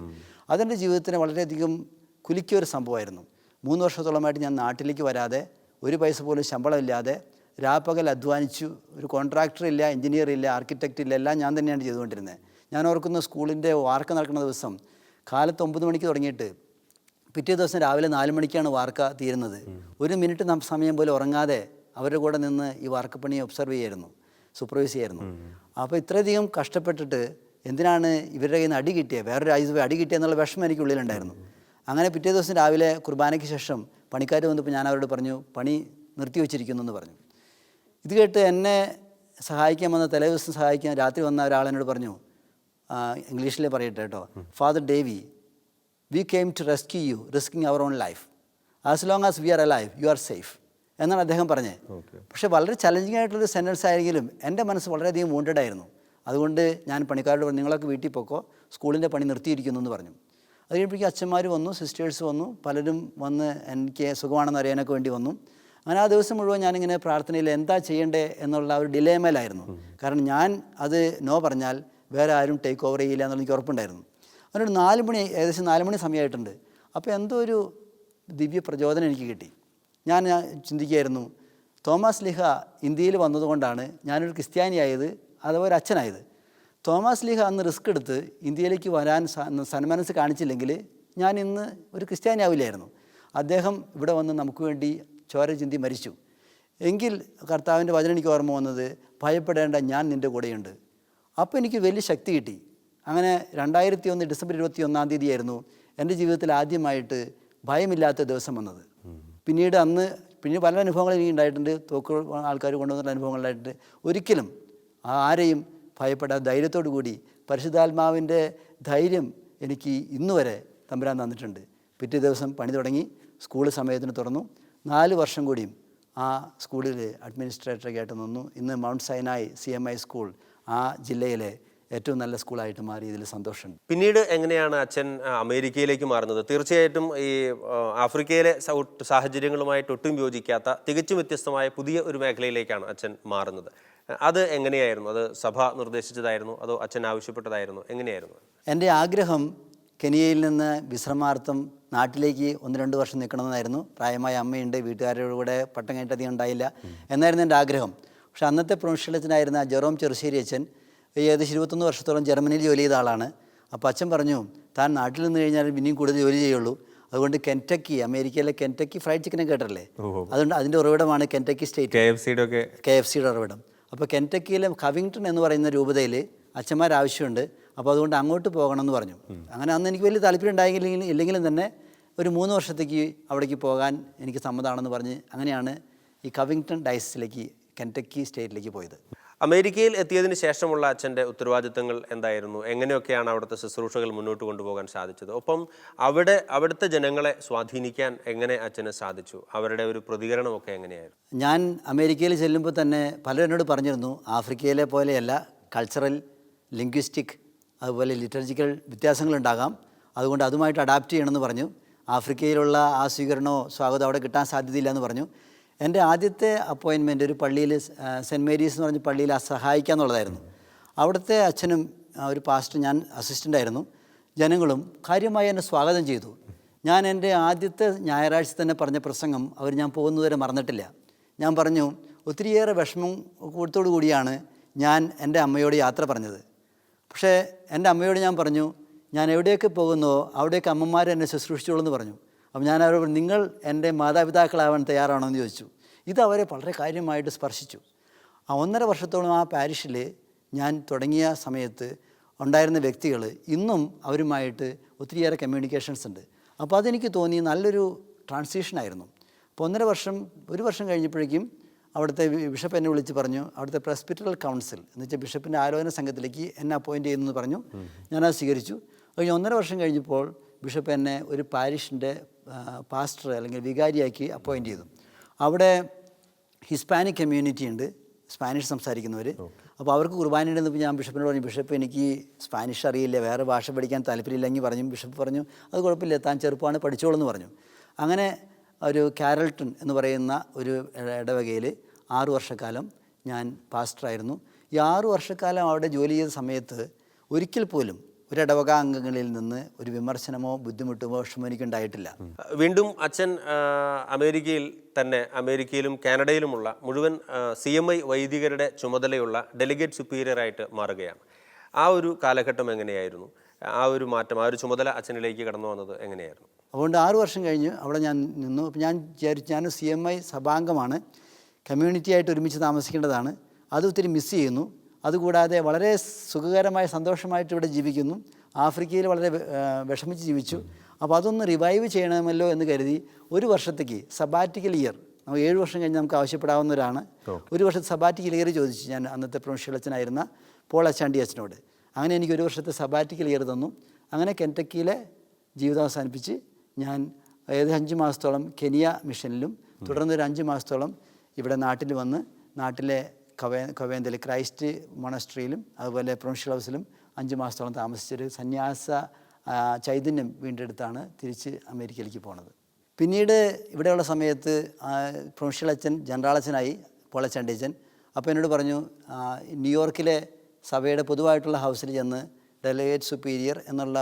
അതെന്റെ ജീവിതത്തിന് വളരെയധികം കുലുക്കിയ ഒരു സംഭവമായിരുന്നു. മൂന്ന് വർഷത്തോളമായിട്ട് ഞാൻ നാട്ടിലേക്ക് വരാതെ ഒരു പൈസ പോലും ശമ്പളമില്ലാതെ രാപ്പകൽ അധ്വാനിച്ചു. ഒരു കോൺട്രാക്ടർ ഇല്ല എഞ്ചിനീയർ ഇല്ല ആർക്കിടെക്റ്റ് ഇല്ല എല്ലാം ഞാൻ തന്നെയാണ് ചെയ്തുകൊണ്ടിരുന്നത് ഞാൻ ഓർക്കുന്ന സ്കൂളിന്റെ വാർക്ക നടക്കുന്ന ദിവസം കാലത്ത് ഒമ്പത് മണിക്ക് തുടങ്ങിയിട്ട് പിറ്റേ ദിവസം രാവിലെ നാല് മണിക്കാണ് വാർക്ക തീരുന്നത്. ഒരു മിനിറ്റ് സമയം പോലും ഉറങ്ങാതെ അവരുടെ കൂടെ നിന്ന് ഈ വാർക്കപ്പണി ഒബ്സർവ് ചെയ്യായിരുന്നു സൂപ്പർവൈസ് ചെയ്യായിരുന്നു. അപ്പോൾ ഇത്രയധികം കഷ്ടപ്പെട്ടിട്ട് എന്തിനാണ് ഇവരുടെ കയ്യിൽ നിന്ന് അടി കിട്ടിയത് വേറൊരു രാജ്യത്ത് പോയി അടി കിട്ടിയെന്നുള്ള വിഷമം എനിക്ക് ഉള്ളിലുണ്ടായിരുന്നു. അങ്ങനെ പിറ്റേ ദിവസം രാവിലെ കുർബാനയ്ക്ക് ശേഷം പണിക്കാർ വന്നപ്പോൾ ഞാൻ അവരോട് പറഞ്ഞു പണി നിർത്തി വെച്ചിരിക്കുന്നു എന്ന് പറഞ്ഞു. ഇത് കേട്ട് എന്നെ സഹായിക്കാൻ വന്ന തലേ ദിവസം സഹായിക്കാൻ രാത്രി വന്ന ഒരാളെന്നോട് പറഞ്ഞു ഇംഗ്ലീഷിൽ പറയട്ടെ കേട്ടോ father Davy we came to rescue you risking our own life as long as we are alive you are safe എന്നാണ് അദ്ദേഹം പറഞ്ഞത്. പക്ഷേ വളരെ ചലഞ്ചിങ് ആയിട്ടുള്ള സെന്റൻസ് ആയെങ്കിലും എന്റെ മനസ്സ് വളരെയധികം വോണ്ടഡ് ആയിരുന്നു. അതുകൊണ്ട് ഞാൻ പണിക്കാരോട് പറഞ്ഞു നിങ്ങളൊക്കെ വീട്ടിൽ പോക്കോ സ്കൂളിന്റെ പണി നിർത്തിയിരിക്കുന്നു എന്ന് പറഞ്ഞു. അത് കഴിയുമ്പോഴേക്കും അച്ഛന്മാർ വന്നു സിസ്റ്റേഴ്സ് വന്നു പലരും വന്ന് എനിക്ക് സുഖമാണെന്ന് അറിയാനൊക്കെ വേണ്ടി വന്നു. അങ്ങനെ ആ ദിവസം മുഴുവൻ ഞാനിങ്ങനെ പ്രാർത്ഥനയിൽ എന്താ ചെയ്യേണ്ടേ എന്നുള്ള ഒരു ഡിലേമേലായിരുന്നു കാരണം ഞാൻ അത് നോ പറഞ്ഞാൽ വേറെ ആരും ടേക്ക് ഓവർ ചെയ്യില്ല എന്നുള്ള എനിക്ക് ഉറപ്പുണ്ടായിരുന്നു. അങ്ങനെ ഒരു നാല് മണി ഏകദേശം നാല് മണി സമയമായിട്ടുണ്ട്. അപ്പോൾ എന്തോ ഒരു ദിവ്യ പ്രചോദനം എനിക്ക് കിട്ടി. ഞാൻ ചിന്തിക്കുകയായിരുന്നു. തോമസ് ലിഹ ഇന്ത്യയിൽ വന്നതുകൊണ്ടാണ് ഞാനൊരു ക്രിസ്ത്യാനിയായത് അഥവാ ഒരു അച്ഛനായത്. തോമസ് ലിഹ അന്ന് റിസ്ക് എടുത്ത് ഇന്ത്യയിലേക്ക് വരാൻ സന്മനസ് കാണിച്ചില്ലെങ്കിൽ ഞാൻ ഇന്ന് ഒരു ക്രിസ്ത്യാനി ആവില്ലായിരുന്നു അദ്ദേഹം ഇവിടെ വന്ന് നമുക്ക് വേണ്ടി ചോര ചിന്തി മരിച്ചു. എങ്കിൽ കർത്താവിന്റെ വചനം എനിക്ക് ഓർമ്മ വന്നത് ഭയപ്പെടേണ്ട ഞാൻ നിന്റെ കൂടെയുണ്ട്. അപ്പോൾ എനിക്ക് വലിയ ശക്തി കിട്ടി. അങ്ങനെ രണ്ടായിരത്തി ഒന്ന് ഡിസംബർ ഇരുപത്തി ഒന്നാം തീയതിയായിരുന്നു എന്റെ ജീവിതത്തിൽ ആദ്യമായിട്ട് ഭയമില്ലാത്ത ദിവസം വന്നത്. പിന്നീട് അന്ന് പിന്നീട് പല അനുഭവങ്ങളും എനിക്ക് ഉണ്ടായിട്ടുണ്ട്. തോക്ക് ആൾക്കാർ കൊണ്ടുവന്നിട്ടുള്ള അനുഭവങ്ങളുണ്ടായിട്ടുണ്ട് ഒരിക്കലും ആരെയും ഭയപ്പെടാതെ ധൈര്യത്തോടു കൂടി പരിശുദ്ധാത്മാവിന്റെ ധൈര്യം എനിക്ക് ഇന്ന് വരെ തമ്പുരാൻ തന്നിട്ടുണ്ട്. പിറ്റേ ദിവസം പണി തുടങ്ങി സ്കൂൾ സമയത്തിന് തുറന്നു. നാല് വർഷം കൂടിയും ആ സ്കൂളിൽ അഡ്മിനിസ്ട്രേറ്ററൊക്കെ ആയിട്ട് നിന്നു. ഇന്ന് mount Sinai C M I school ആ ജില്ലയിലെ ഏറ്റവും നല്ല സ്കൂളായിട്ട് മാറി ഇതിൽ സന്തോഷമുണ്ട്. പിന്നീട് എങ്ങനെയാണ് അച്ഛൻ അമേരിക്കയിലേക്ക് മാറുന്നത്? തീർച്ചയായിട്ടും ഈ ആഫ്രിക്കയിലെ സാഹചര്യങ്ങളുമായിട്ട് ഒട്ടും യോജിക്കാത്ത തികച്ചും വ്യത്യസ്തമായ പുതിയ ഒരു മേഖലയിലേക്കാണ് അച്ഛൻ മാറുന്നത്. അത് എങ്ങനെയായിരുന്നു? അത് സഭ നിർദ്ദേശിച്ചതായിരുന്നു? അതോ അച്ഛൻ ആവശ്യപ്പെട്ടതായിരുന്നു? എങ്ങനെയായിരുന്നു? എന്റെ ആഗ്രഹം കെനിയയിൽ നിന്ന് വിശ്രമാർത്ഥം നാട്ടിലേക്ക് ഒന്ന് രണ്ട് വർഷം നിൽക്കണമെന്നായിരുന്നു. പ്രായമായ അമ്മയുണ്ട് വീട്ടുകാരുടെ കൂടെ പട്ടം കഴിഞ്ഞിട്ട് അധികം ഉണ്ടായില്ല. എന്നായിരുന്നു എന്റെ ആഗ്രഹം. പക്ഷേ അന്നത്തെ പ്രൊഫഷണലിച്ചനായിരുന്ന ജെറോം ചെറുശ്ശേരി അച്ഛൻ ഏകദേശം ഇരുപത്തൊന്ന് വർഷത്തോളം ജർമ്മനിയിൽ ജോലി ചെയ്ത ആളാണ്. അപ്പോൾ അച്ഛൻ പറഞ്ഞു താൻ നാട്ടിൽ നിന്ന് കഴിഞ്ഞാൽ പിന്നെയും കൂടുതൽ ജോലി ചെയ്യുള്ളൂ. അതുകൊണ്ട് കെന്റക്കി അമേരിക്കയിലെ കെന്റക്കി ഫ്രൈഡ് ചിക്കനെ കേട്ടല്ലേ അതുകൊണ്ട് അതിന്റെ ഉറവിടമാണ് കെന്റക്കി സ്റ്റേറ്റ് കെ എഫ് സിയുടെ ഒക്കെ. കെ എഫ് സിയുടെ ഉറവിടം. അപ്പോൾ കെന്റക്കിയിലെ കവിങ്ടൺ എന്ന് പറയുന്ന രൂപതയിൽ അച്ഛന്മാർ ആവശ്യമുണ്ട്. അപ്പോൾ അതുകൊണ്ട് അങ്ങോട്ട് പോകണം എന്ന് പറഞ്ഞു അങ്ങനെ അന്ന് എനിക്ക് വലിയ താല്പര്യം ഉണ്ടായെങ്കിലും ഇല്ലെങ്കിലും തന്നെ ഒരു മൂന്ന് വർഷത്തേക്ക് അവിടേക്ക് പോകാൻ എനിക്ക് സമ്മതമാണെന്ന് പറഞ്ഞ് അങ്ങനെയാണ് ഈ കവിങ്ടൺ ഡയസിലേക്ക് കെന്റക്കി സ്റ്റേറ്റിലേക്ക് പോയത്. അമേരിക്കയിൽ എത്തിയതിന് ശേഷമുള്ള അച്ഛന്റെ ഉത്തരവാദിത്തങ്ങൾ എന്തായിരുന്നു? എങ്ങനെയൊക്കെയാണ് അവിടുത്തെ ശുശ്രൂഷകൾ മുന്നോട്ട് കൊണ്ടുപോകാൻ സാധിച്ചത്? ഒപ്പം അവിടെ അവിടുത്തെ ജനങ്ങളെ സ്വാധീനിക്കാൻ എങ്ങനെ അച്ഛന് സാധിച്ചു? അവരുടെ ഒരു പ്രതികരണമൊക്കെ എങ്ങനെയായിരുന്നു? ഞാൻ അമേരിക്കയിൽ ചെല്ലുമ്പോൾ തന്നെ പലരും എന്നോട് പറഞ്ഞിരുന്നു ആഫ്രിക്കയിലെ പോലെയല്ല കൾച്ചറൽ ലിംഗ്വിസ്റ്റിക് അതുപോലെ ലിറ്റർജിക്കൽ വ്യത്യാസങ്ങളുണ്ടാകാം. അതുകൊണ്ട് അതുമായിട്ട് അഡാപ്റ്റ് ചെയ്യണമെന്ന് പറഞ്ഞു. ആഫ്രിക്കയിലുള്ള ആ സ്വീകരണമോ സ്വാഗതം അവിടെ കിട്ടാൻ സാധ്യതയില്ല എന്ന് പറഞ്ഞു. എന്റെ ആദ്യത്തെ അപ്പോയിൻമെന്റ് ഒരു പള്ളിയിൽ സെന്റ് മേരീസ് എന്ന് പറഞ്ഞ പള്ളിയിൽ സഹായിക്കുക എന്നുള്ളതായിരുന്നു. അവിടുത്തെ അച്ഛനും ഒരു പാസ്റ്റർ ഞാൻ അസിസ്റ്റന്റായിരുന്നു. ജനങ്ങളും കാര്യമായി എന്നെ സ്വാഗതം ചെയ്തു. ഞാൻ എന്റെ ആദ്യത്തെ ഞായറാഴ്ച തന്നെ പറഞ്ഞ പ്രസംഗം അവർ ഞാൻ പോകുന്നതുവരെ മറന്നിട്ടില്ല. ഞാൻ പറഞ്ഞു ഒത്തിരിയേറെ വിഷമം കൂട്ടത്തോടു കൂടിയാണ് ഞാൻ എന്റെ അമ്മയോട് യാത്ര പറഞ്ഞത്. പക്ഷേ എന്റെ അമ്മയോട് ഞാൻ പറഞ്ഞു ഞാൻ എവിടെയൊക്കെ പോകുന്നോ അവിടെയൊക്കെ അമ്മമാർ എന്നെ ശുശ്രൂഷിച്ചോളൂ എന്ന് പറഞ്ഞു. അപ്പോൾ ഞാൻ അവരോട് നിങ്ങൾ എന്റെ മാതാപിതാക്കളാവാൻ തയ്യാറാണോ എന്ന് ചോദിച്ചു. ഇത് അവരെ വളരെ കാര്യമായിട്ട് സ്പർശിച്ചു. ആ ഒന്നര വർഷത്തോളം ആ പാരിഷിൽ ഞാൻ തുടങ്ങിയ സമയത്ത് ഉണ്ടായിരുന്ന വ്യക്തികൾ ഇന്നും അവരുമായിട്ട് ഒത്തിരിയേറെ കമ്മ്യൂണിക്കേഷൻസ് ഉണ്ട്. അപ്പോൾ അതെനിക്ക് തോന്നി നല്ലൊരു ട്രാൻസ്ലേഷനായിരുന്നു അപ്പോൾ ഒന്നര വർഷം ഒരു വർഷം കഴിഞ്ഞപ്പോഴേക്കും അവിടുത്തെ ബിഷപ്പ് എന്നെ വിളിച്ച് പറഞ്ഞു അവിടുത്തെ പ്രസ്പിറ്ററൽ കൗൺസിൽ എന്ന് വെച്ചാൽ ബിഷപ്പിന്റെ ആലോചന സംഘത്തിലേക്ക് എന്നെ അപ്പോയിന്റ് ചെയ്യുന്നു എന്ന് പറഞ്ഞു. ഞാനത് സ്വീകരിച്ചു. കഴിഞ്ഞ ഒന്നര വർഷം കഴിഞ്ഞപ്പോൾ ബിഷപ്പ് എന്നെ ഒരു പാരിഷിന്റെ പാസ്റ്റർ അല്ലെങ്കിൽ വികാരിയാക്കി അപ്പോയിന്റ് ചെയ്തു. അവിടെ ഹിസ്പാനിക് കമ്മ്യൂണിറ്റി ഉണ്ട്. സ്പാനിഷ് സംസാരിക്കുന്നവർ അപ്പോൾ അവർക്ക് കുർബാന ഉണ്ടെന്ന് ഞാൻ ബിഷപ്പിനോട് പറഞ്ഞു ബിഷപ്പ് എനിക്ക് സ്പാനിഷ് അറിയില്ല. വേറെ ഭാഷ പഠിക്കാൻ താല്പര്യമില്ലെങ്കിൽ പറഞ്ഞു. ബിഷപ്പ് പറഞ്ഞു അത് കുഴപ്പമില്ല. താൻ ചെറുപ്പമാണ് പഠിച്ചോളൂ എന്ന് പറഞ്ഞു. അങ്ങനെ ഒരു കാരൽട്ടൺ എന്ന് പറയുന്ന ഒരു ഇടവകയിൽ ആറു വർഷക്കാലം ഞാൻ പാസ്റ്ററായിരുന്നു. ഈ ആറു വർഷക്കാലം അവിടെ ജോലി ചെയ്ത സമയത്ത് ഒരിക്കൽ പോലും ഒരു ഇടവക അംഗങ്ങളിൽ നിന്ന് ഒരു വിമർശനമോ ബുദ്ധിമുട്ടുമോ വിഷമോ എനിക്കുണ്ടായിട്ടില്ല. വീണ്ടും അച്ഛൻ അമേരിക്കയിൽ തന്നെ അമേരിക്കയിലും കാനഡയിലുമുള്ള മുഴുവൻ സി എം ഐ വൈദികരുടെ ചുമതലയുള്ള ഡെലിഗേറ്റ് സുപ്പീരിയറായിട്ട് മാറുകയാണ്. ആ ഒരു കാലഘട്ടം എങ്ങനെയായിരുന്നു? ആ ഒരു മാറ്റം ആ ഒരു ചുമതല അച്ഛനിലേക്ക് കടന്നു വന്നത് എങ്ങനെയായിരുന്നു? അതുകൊണ്ട് ആറു വർഷം കഴിഞ്ഞ് അവിടെ ഞാൻ നിന്നു. അപ്പോൾ ഞാൻ വിചാരിച്ചു ഞാൻ സി എം ഐ സഭാംഗമാണ്. കമ്മ്യൂണിറ്റി ആയിട്ട് ഒരുമിച്ച് താമസിക്കേണ്ടതാണ്. അത് ഒത്തിരി മിസ് ചെയ്യുന്നു. അതുകൂടാതെ വളരെ സുഖകരമായ സന്തോഷമായിട്ട് ഇവിടെ ജീവിക്കുന്നു. ആഫ്രിക്കയിൽ വളരെ വിഷമിച്ച് ജീവിച്ചു. അപ്പോൾ അതൊന്ന് റിവൈവ് ചെയ്യണമല്ലോ എന്ന് കരുതി ഒരു വർഷത്തേക്ക് സബാറ്റിക്കൽ ഇയർ നമുക്ക് ഏഴ് വർഷം കഴിഞ്ഞ് നമുക്ക് ആവശ്യപ്പെടാവുന്നവരാണ്. ഒരു വർഷത്തെ സബാറ്റിക്കൽ ഇയർ ചോദിച്ചു ഞാൻ അന്നത്തെ പ്രൊഫഷണൽ അച്ഛനായിരുന്ന പോൾ അച്ചാണ്ടി അച്ഛനോട്. അങ്ങനെ എനിക്ക് ഒരു വർഷത്തെ സബാറ്റിക്കൽ ഇയർ തന്നു. അങ്ങനെ കെന്റക്കിയിലെ ജീവിതം അവസാനിപ്പിച്ച് ഞാൻ ഏകദേശം അഞ്ച് മാസത്തോളം കെനിയ മിഷനിലും തുടർന്ന് ഒരു അഞ്ച് മാസത്തോളം ഇവിടെ നാട്ടിൽ വന്ന് നാട്ടിലെ കവേ കവേന്തലി ക്രൈസ്റ്റ് മൊണസ്ട്രിയിലും അതുപോലെ പ്രൊവിൻഷ്യൽ ഹൗസിലും അഞ്ച് മാസത്തോളം താമസിച്ചൊരു സന്യാസ ചൈതന്യം വീണ്ടെടുത്താണ് തിരിച്ച് അമേരിക്കയിലേക്ക് പോണത്. പിന്നീട് ഇവിടെയുള്ള സമയത്ത് പ്രൊവിൻഷ്യൽ അച്ഛൻ ജനറൽ അച്ഛനായി പോളച്ചണ്ടീച്ചൻ അപ്പോൾ എന്നോട് പറഞ്ഞു ന്യൂയോർക്കിലെ സഭയുടെ പൊതുവായിട്ടുള്ള ഹൗസിൽ ചെന്ന് ഡെലിഗേറ്റ് സുപ്പീരിയർ എന്നുള്ള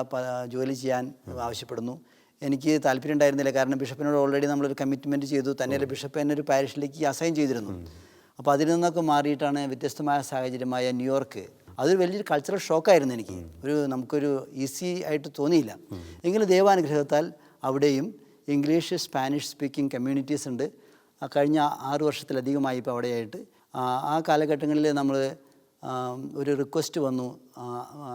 ജോലി ചെയ്യാൻ ആവശ്യപ്പെടുന്നു. എനിക്ക് താല്പര്യം ഉണ്ടായിരുന്നില്ല. കാരണം ബിഷപ്പിനോട് ഓൾറെഡി നമ്മളൊരു കമ്മിറ്റ്മെന്റ് ചെയ്തു. തന്നെയല്ല ബിഷപ്പ് എന്നൊരു ഒരു പാരിഷിലേക്ക് അസൈൻ ചെയ്തിരുന്നു. അപ്പോൾ അതിൽ നിന്നൊക്കെ മാറിയിട്ടാണ് വ്യത്യസ്തമായ സാഹചര്യമായ ന്യൂയോർക്ക്. അതൊരു വലിയൊരു കൾച്ചറൽ ഷോക്കായിരുന്നു എനിക്ക്. ഒരു നമുക്കൊരു ഈസി ആയിട്ട് തോന്നിയില്ല. എങ്കിലും ദൈവാനുഗ്രഹത്താൽ അവിടെയും ഇംഗ്ലീഷ് സ്പാനിഷ് സ്പീക്കിംഗ് കമ്മ്യൂണിറ്റീസ് ഉണ്ട്. കഴിഞ്ഞ ആറ് വർഷത്തിലധികമായി ഇപ്പോൾ അവിടെയായിട്ട്. ആ, കാലഘട്ടങ്ങളിൽ നമ്മൾ ഒരു റിക്വസ്റ്റ് വന്നു.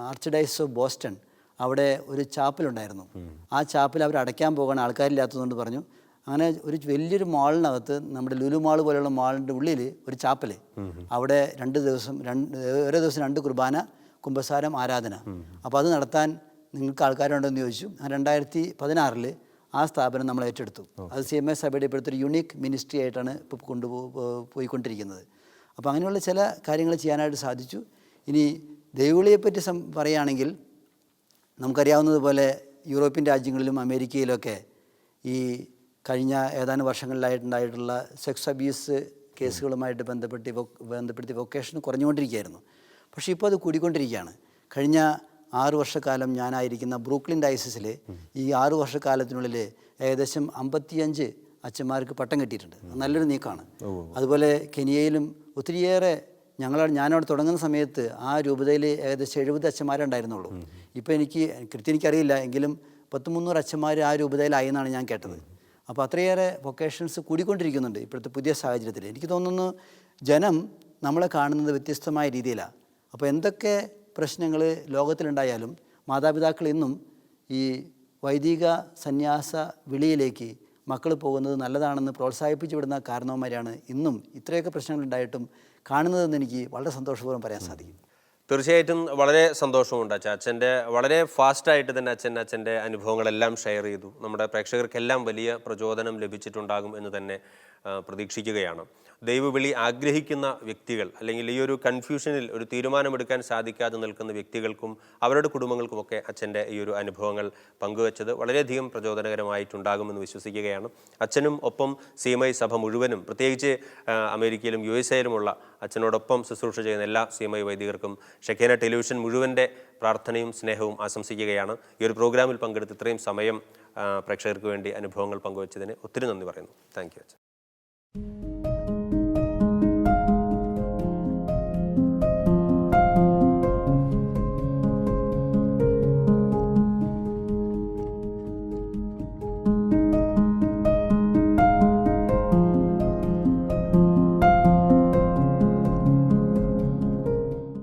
ആർച്ചഡൈസ് ഓഫ് ബോസ്റ്റൺ അവിടെ ഒരു ചാപ്പലുണ്ടായിരുന്നു ആ ചാപ്പൽ അവർ അടയ്ക്കാൻ പോകണം ആൾക്കാരില്ലാത്തതുകൊണ്ട് പറഞ്ഞു. അങ്ങനെ ഒരു വലിയൊരു മാളിനകത്ത് നമ്മുടെ ലുലു മാൾ പോലെയുള്ള മാളിന്റെ ഉള്ളിൽ ഒരു ചാപ്പൽ അവിടെ രണ്ട് ദിവസം രണ്ട് ഓരോ ദിവസം രണ്ട് കുർബാന കുമ്പസാരം ആരാധന. അപ്പോൾ അത് നടത്താൻ നിങ്ങൾക്ക് ആൾക്കാരുണ്ടോയെന്ന് ചോദിച്ചു. രണ്ടായിരത്തി പതിനാറിൽ ആ സ്ഥാപനം നമ്മൾ ഏറ്റെടുത്തു. അത് സി എം എസ് സഭയുടെ ഇപ്പോഴത്തെ ഒരു യുണീക്ക് മിനിസ്ട്രി ആയിട്ടാണ് ഇപ്പോൾ കൊണ്ടുപോ പോയിക്കൊണ്ടിരിക്കുന്നത്. അപ്പോൾ അങ്ങനെയുള്ള ചില കാര്യങ്ങൾ ചെയ്യാനായിട്ട് സാധിച്ചു. ഇനി ദൈവവിളിയെപ്പറ്റി സം പറയുകയാണെങ്കിൽ നമുക്കറിയാവുന്നതുപോലെ യൂറോപ്യൻ രാജ്യങ്ങളിലും അമേരിക്കയിലൊക്കെ ഈ കഴിഞ്ഞ ഏതാനും വർഷങ്ങളിലായിട്ടുണ്ടായിട്ടുള്ള സെക്സ് അബ്യൂസ് കേസുകളുമായിട്ട് ബന്ധപ്പെട്ട് ബന്ധപ്പെടുത്തി വൊക്കേഷൻ കുറഞ്ഞുകൊണ്ടിരിക്കുകയായിരുന്നു. പക്ഷേ ഇപ്പോൾ അത് കൂടിക്കൊണ്ടിരിക്കുകയാണ്. കഴിഞ്ഞ ആറു വർഷക്കാലം ഞാനായിരിക്കുന്ന ബ്രൂക്ലിൻ ഡയസിസിൽ ഈ ആറു വർഷക്കാലത്തിനുള്ളിൽ ഏകദേശം അമ്പത്തിയഞ്ച് അച്ഛന്മാർക്ക് പട്ടം കിട്ടിയിട്ടുണ്ട്. നല്ലൊരു നീക്കമാണ്. അതുപോലെ കെനിയയിലും ഒത്തിരിയേറെ ഞങ്ങൾ ഞാനവിടെ തുടങ്ങുന്ന സമയത്ത് ആ രൂപതയിൽ ഏകദേശം എഴുപത് അച്ഛന്മാരുണ്ടായിരുന്നുള്ളൂ. ഇപ്പോൾ എനിക്ക് കൃത്യം എനിക്കറിയില്ല. എങ്കിലും പത്ത് മുന്നൂറ് അച്ഛന്മാർ ആ രൂപതയിലായി എന്നാണ് ഞാൻ കേട്ടത്. അപ്പോൾ അത്രയേറെ വൊക്കേഷൻസ് കൂടിക്കൊണ്ടിരിക്കുന്നുണ്ട് ഇപ്പോഴത്തെ പുതിയ സാഹചര്യത്തിൽ. എനിക്ക് തോന്നുന്നു ജനം നമ്മളെ കാണുന്നത് വ്യത്യസ്തമായ രീതിയിലാണ്. അപ്പോൾ എന്തൊക്കെ പ്രശ്നങ്ങൾ ലോകത്തിലുണ്ടായാലും മാതാപിതാക്കൾ ഇന്നും ഈ വൈദിക സന്യാസ വിളിയിലേക്ക് മക്കൾ പോകുന്നത് നല്ലതാണെന്ന് പ്രോത്സാഹിപ്പിച്ചു വിടുന്ന കാരണവന്മാരാണ് ഇന്നും ഇത്രയൊക്കെ പ്രശ്നങ്ങളുണ്ടായിട്ടും കാണുന്നതെന്ന് എനിക്ക് വളരെ സന്തോഷപൂർവം പറയാൻ സാധിക്കും. തീർച്ചയായിട്ടും വളരെ സന്തോഷമുണ്ട് അച്ഛൻ അച്ഛന്റെ വളരെ ഫാസ്റ്റായിട്ട് തന്നെ അച്ഛൻ അച്ഛന്റെ അനുഭവങ്ങളെല്ലാം ഷെയർ ചെയ്തു. നമ്മുടെ പ്രേക്ഷകർക്കെല്ലാം വലിയ പ്രചോദനം ലഭിച്ചിട്ടുണ്ടാകും എന്ന് തന്നെ പ്രതീക്ഷിക്കുകയാണ്. ദൈവവിളി ആഗ്രഹിക്കുന്ന വ്യക്തികൾ അല്ലെങ്കിൽ ഈ ഒരു കൺഫ്യൂഷനിൽ ഒരു തീരുമാനമെടുക്കാൻ സാധിക്കാതെ നിൽക്കുന്ന വ്യക്തികൾക്കും അവരുടെ കുടുംബങ്ങൾക്കുമൊക്കെ അച്ഛന്റെ ഈ ഒരു അനുഭവങ്ങൾ പങ്കുവച്ചത് വളരെയധികം പ്രചോദനകരമായിട്ടുണ്ടാകുമെന്ന് വിശ്വസിക്കുകയാണ്. അച്ഛനും ഒപ്പം സീമൈ സഭ മുഴുവനും പ്രത്യേകിച്ച് അമേരിക്കയിലും യു എസ് എയിലുമുള്ള അച്ഛനോടൊപ്പം ശുശ്രൂഷ ചെയ്യുന്ന എല്ലാ സീമൈ വൈദികർക്കും ഷെഖേന ടെലിവിഷൻ മുഴുവന്റെ പ്രാർത്ഥനയും സ്നേഹവും ആശംസിക്കുകയാണ്. ഈ ഒരു പ്രോഗ്രാമിൽ പങ്കെടുത്ത് ഇത്രയും സമയം പ്രേക്ഷകർക്ക് വേണ്ടി അനുഭവങ്ങൾ പങ്കുവച്ചതിന് ഒത്തിരി നന്ദി പറയുന്നു. Thank you Thank you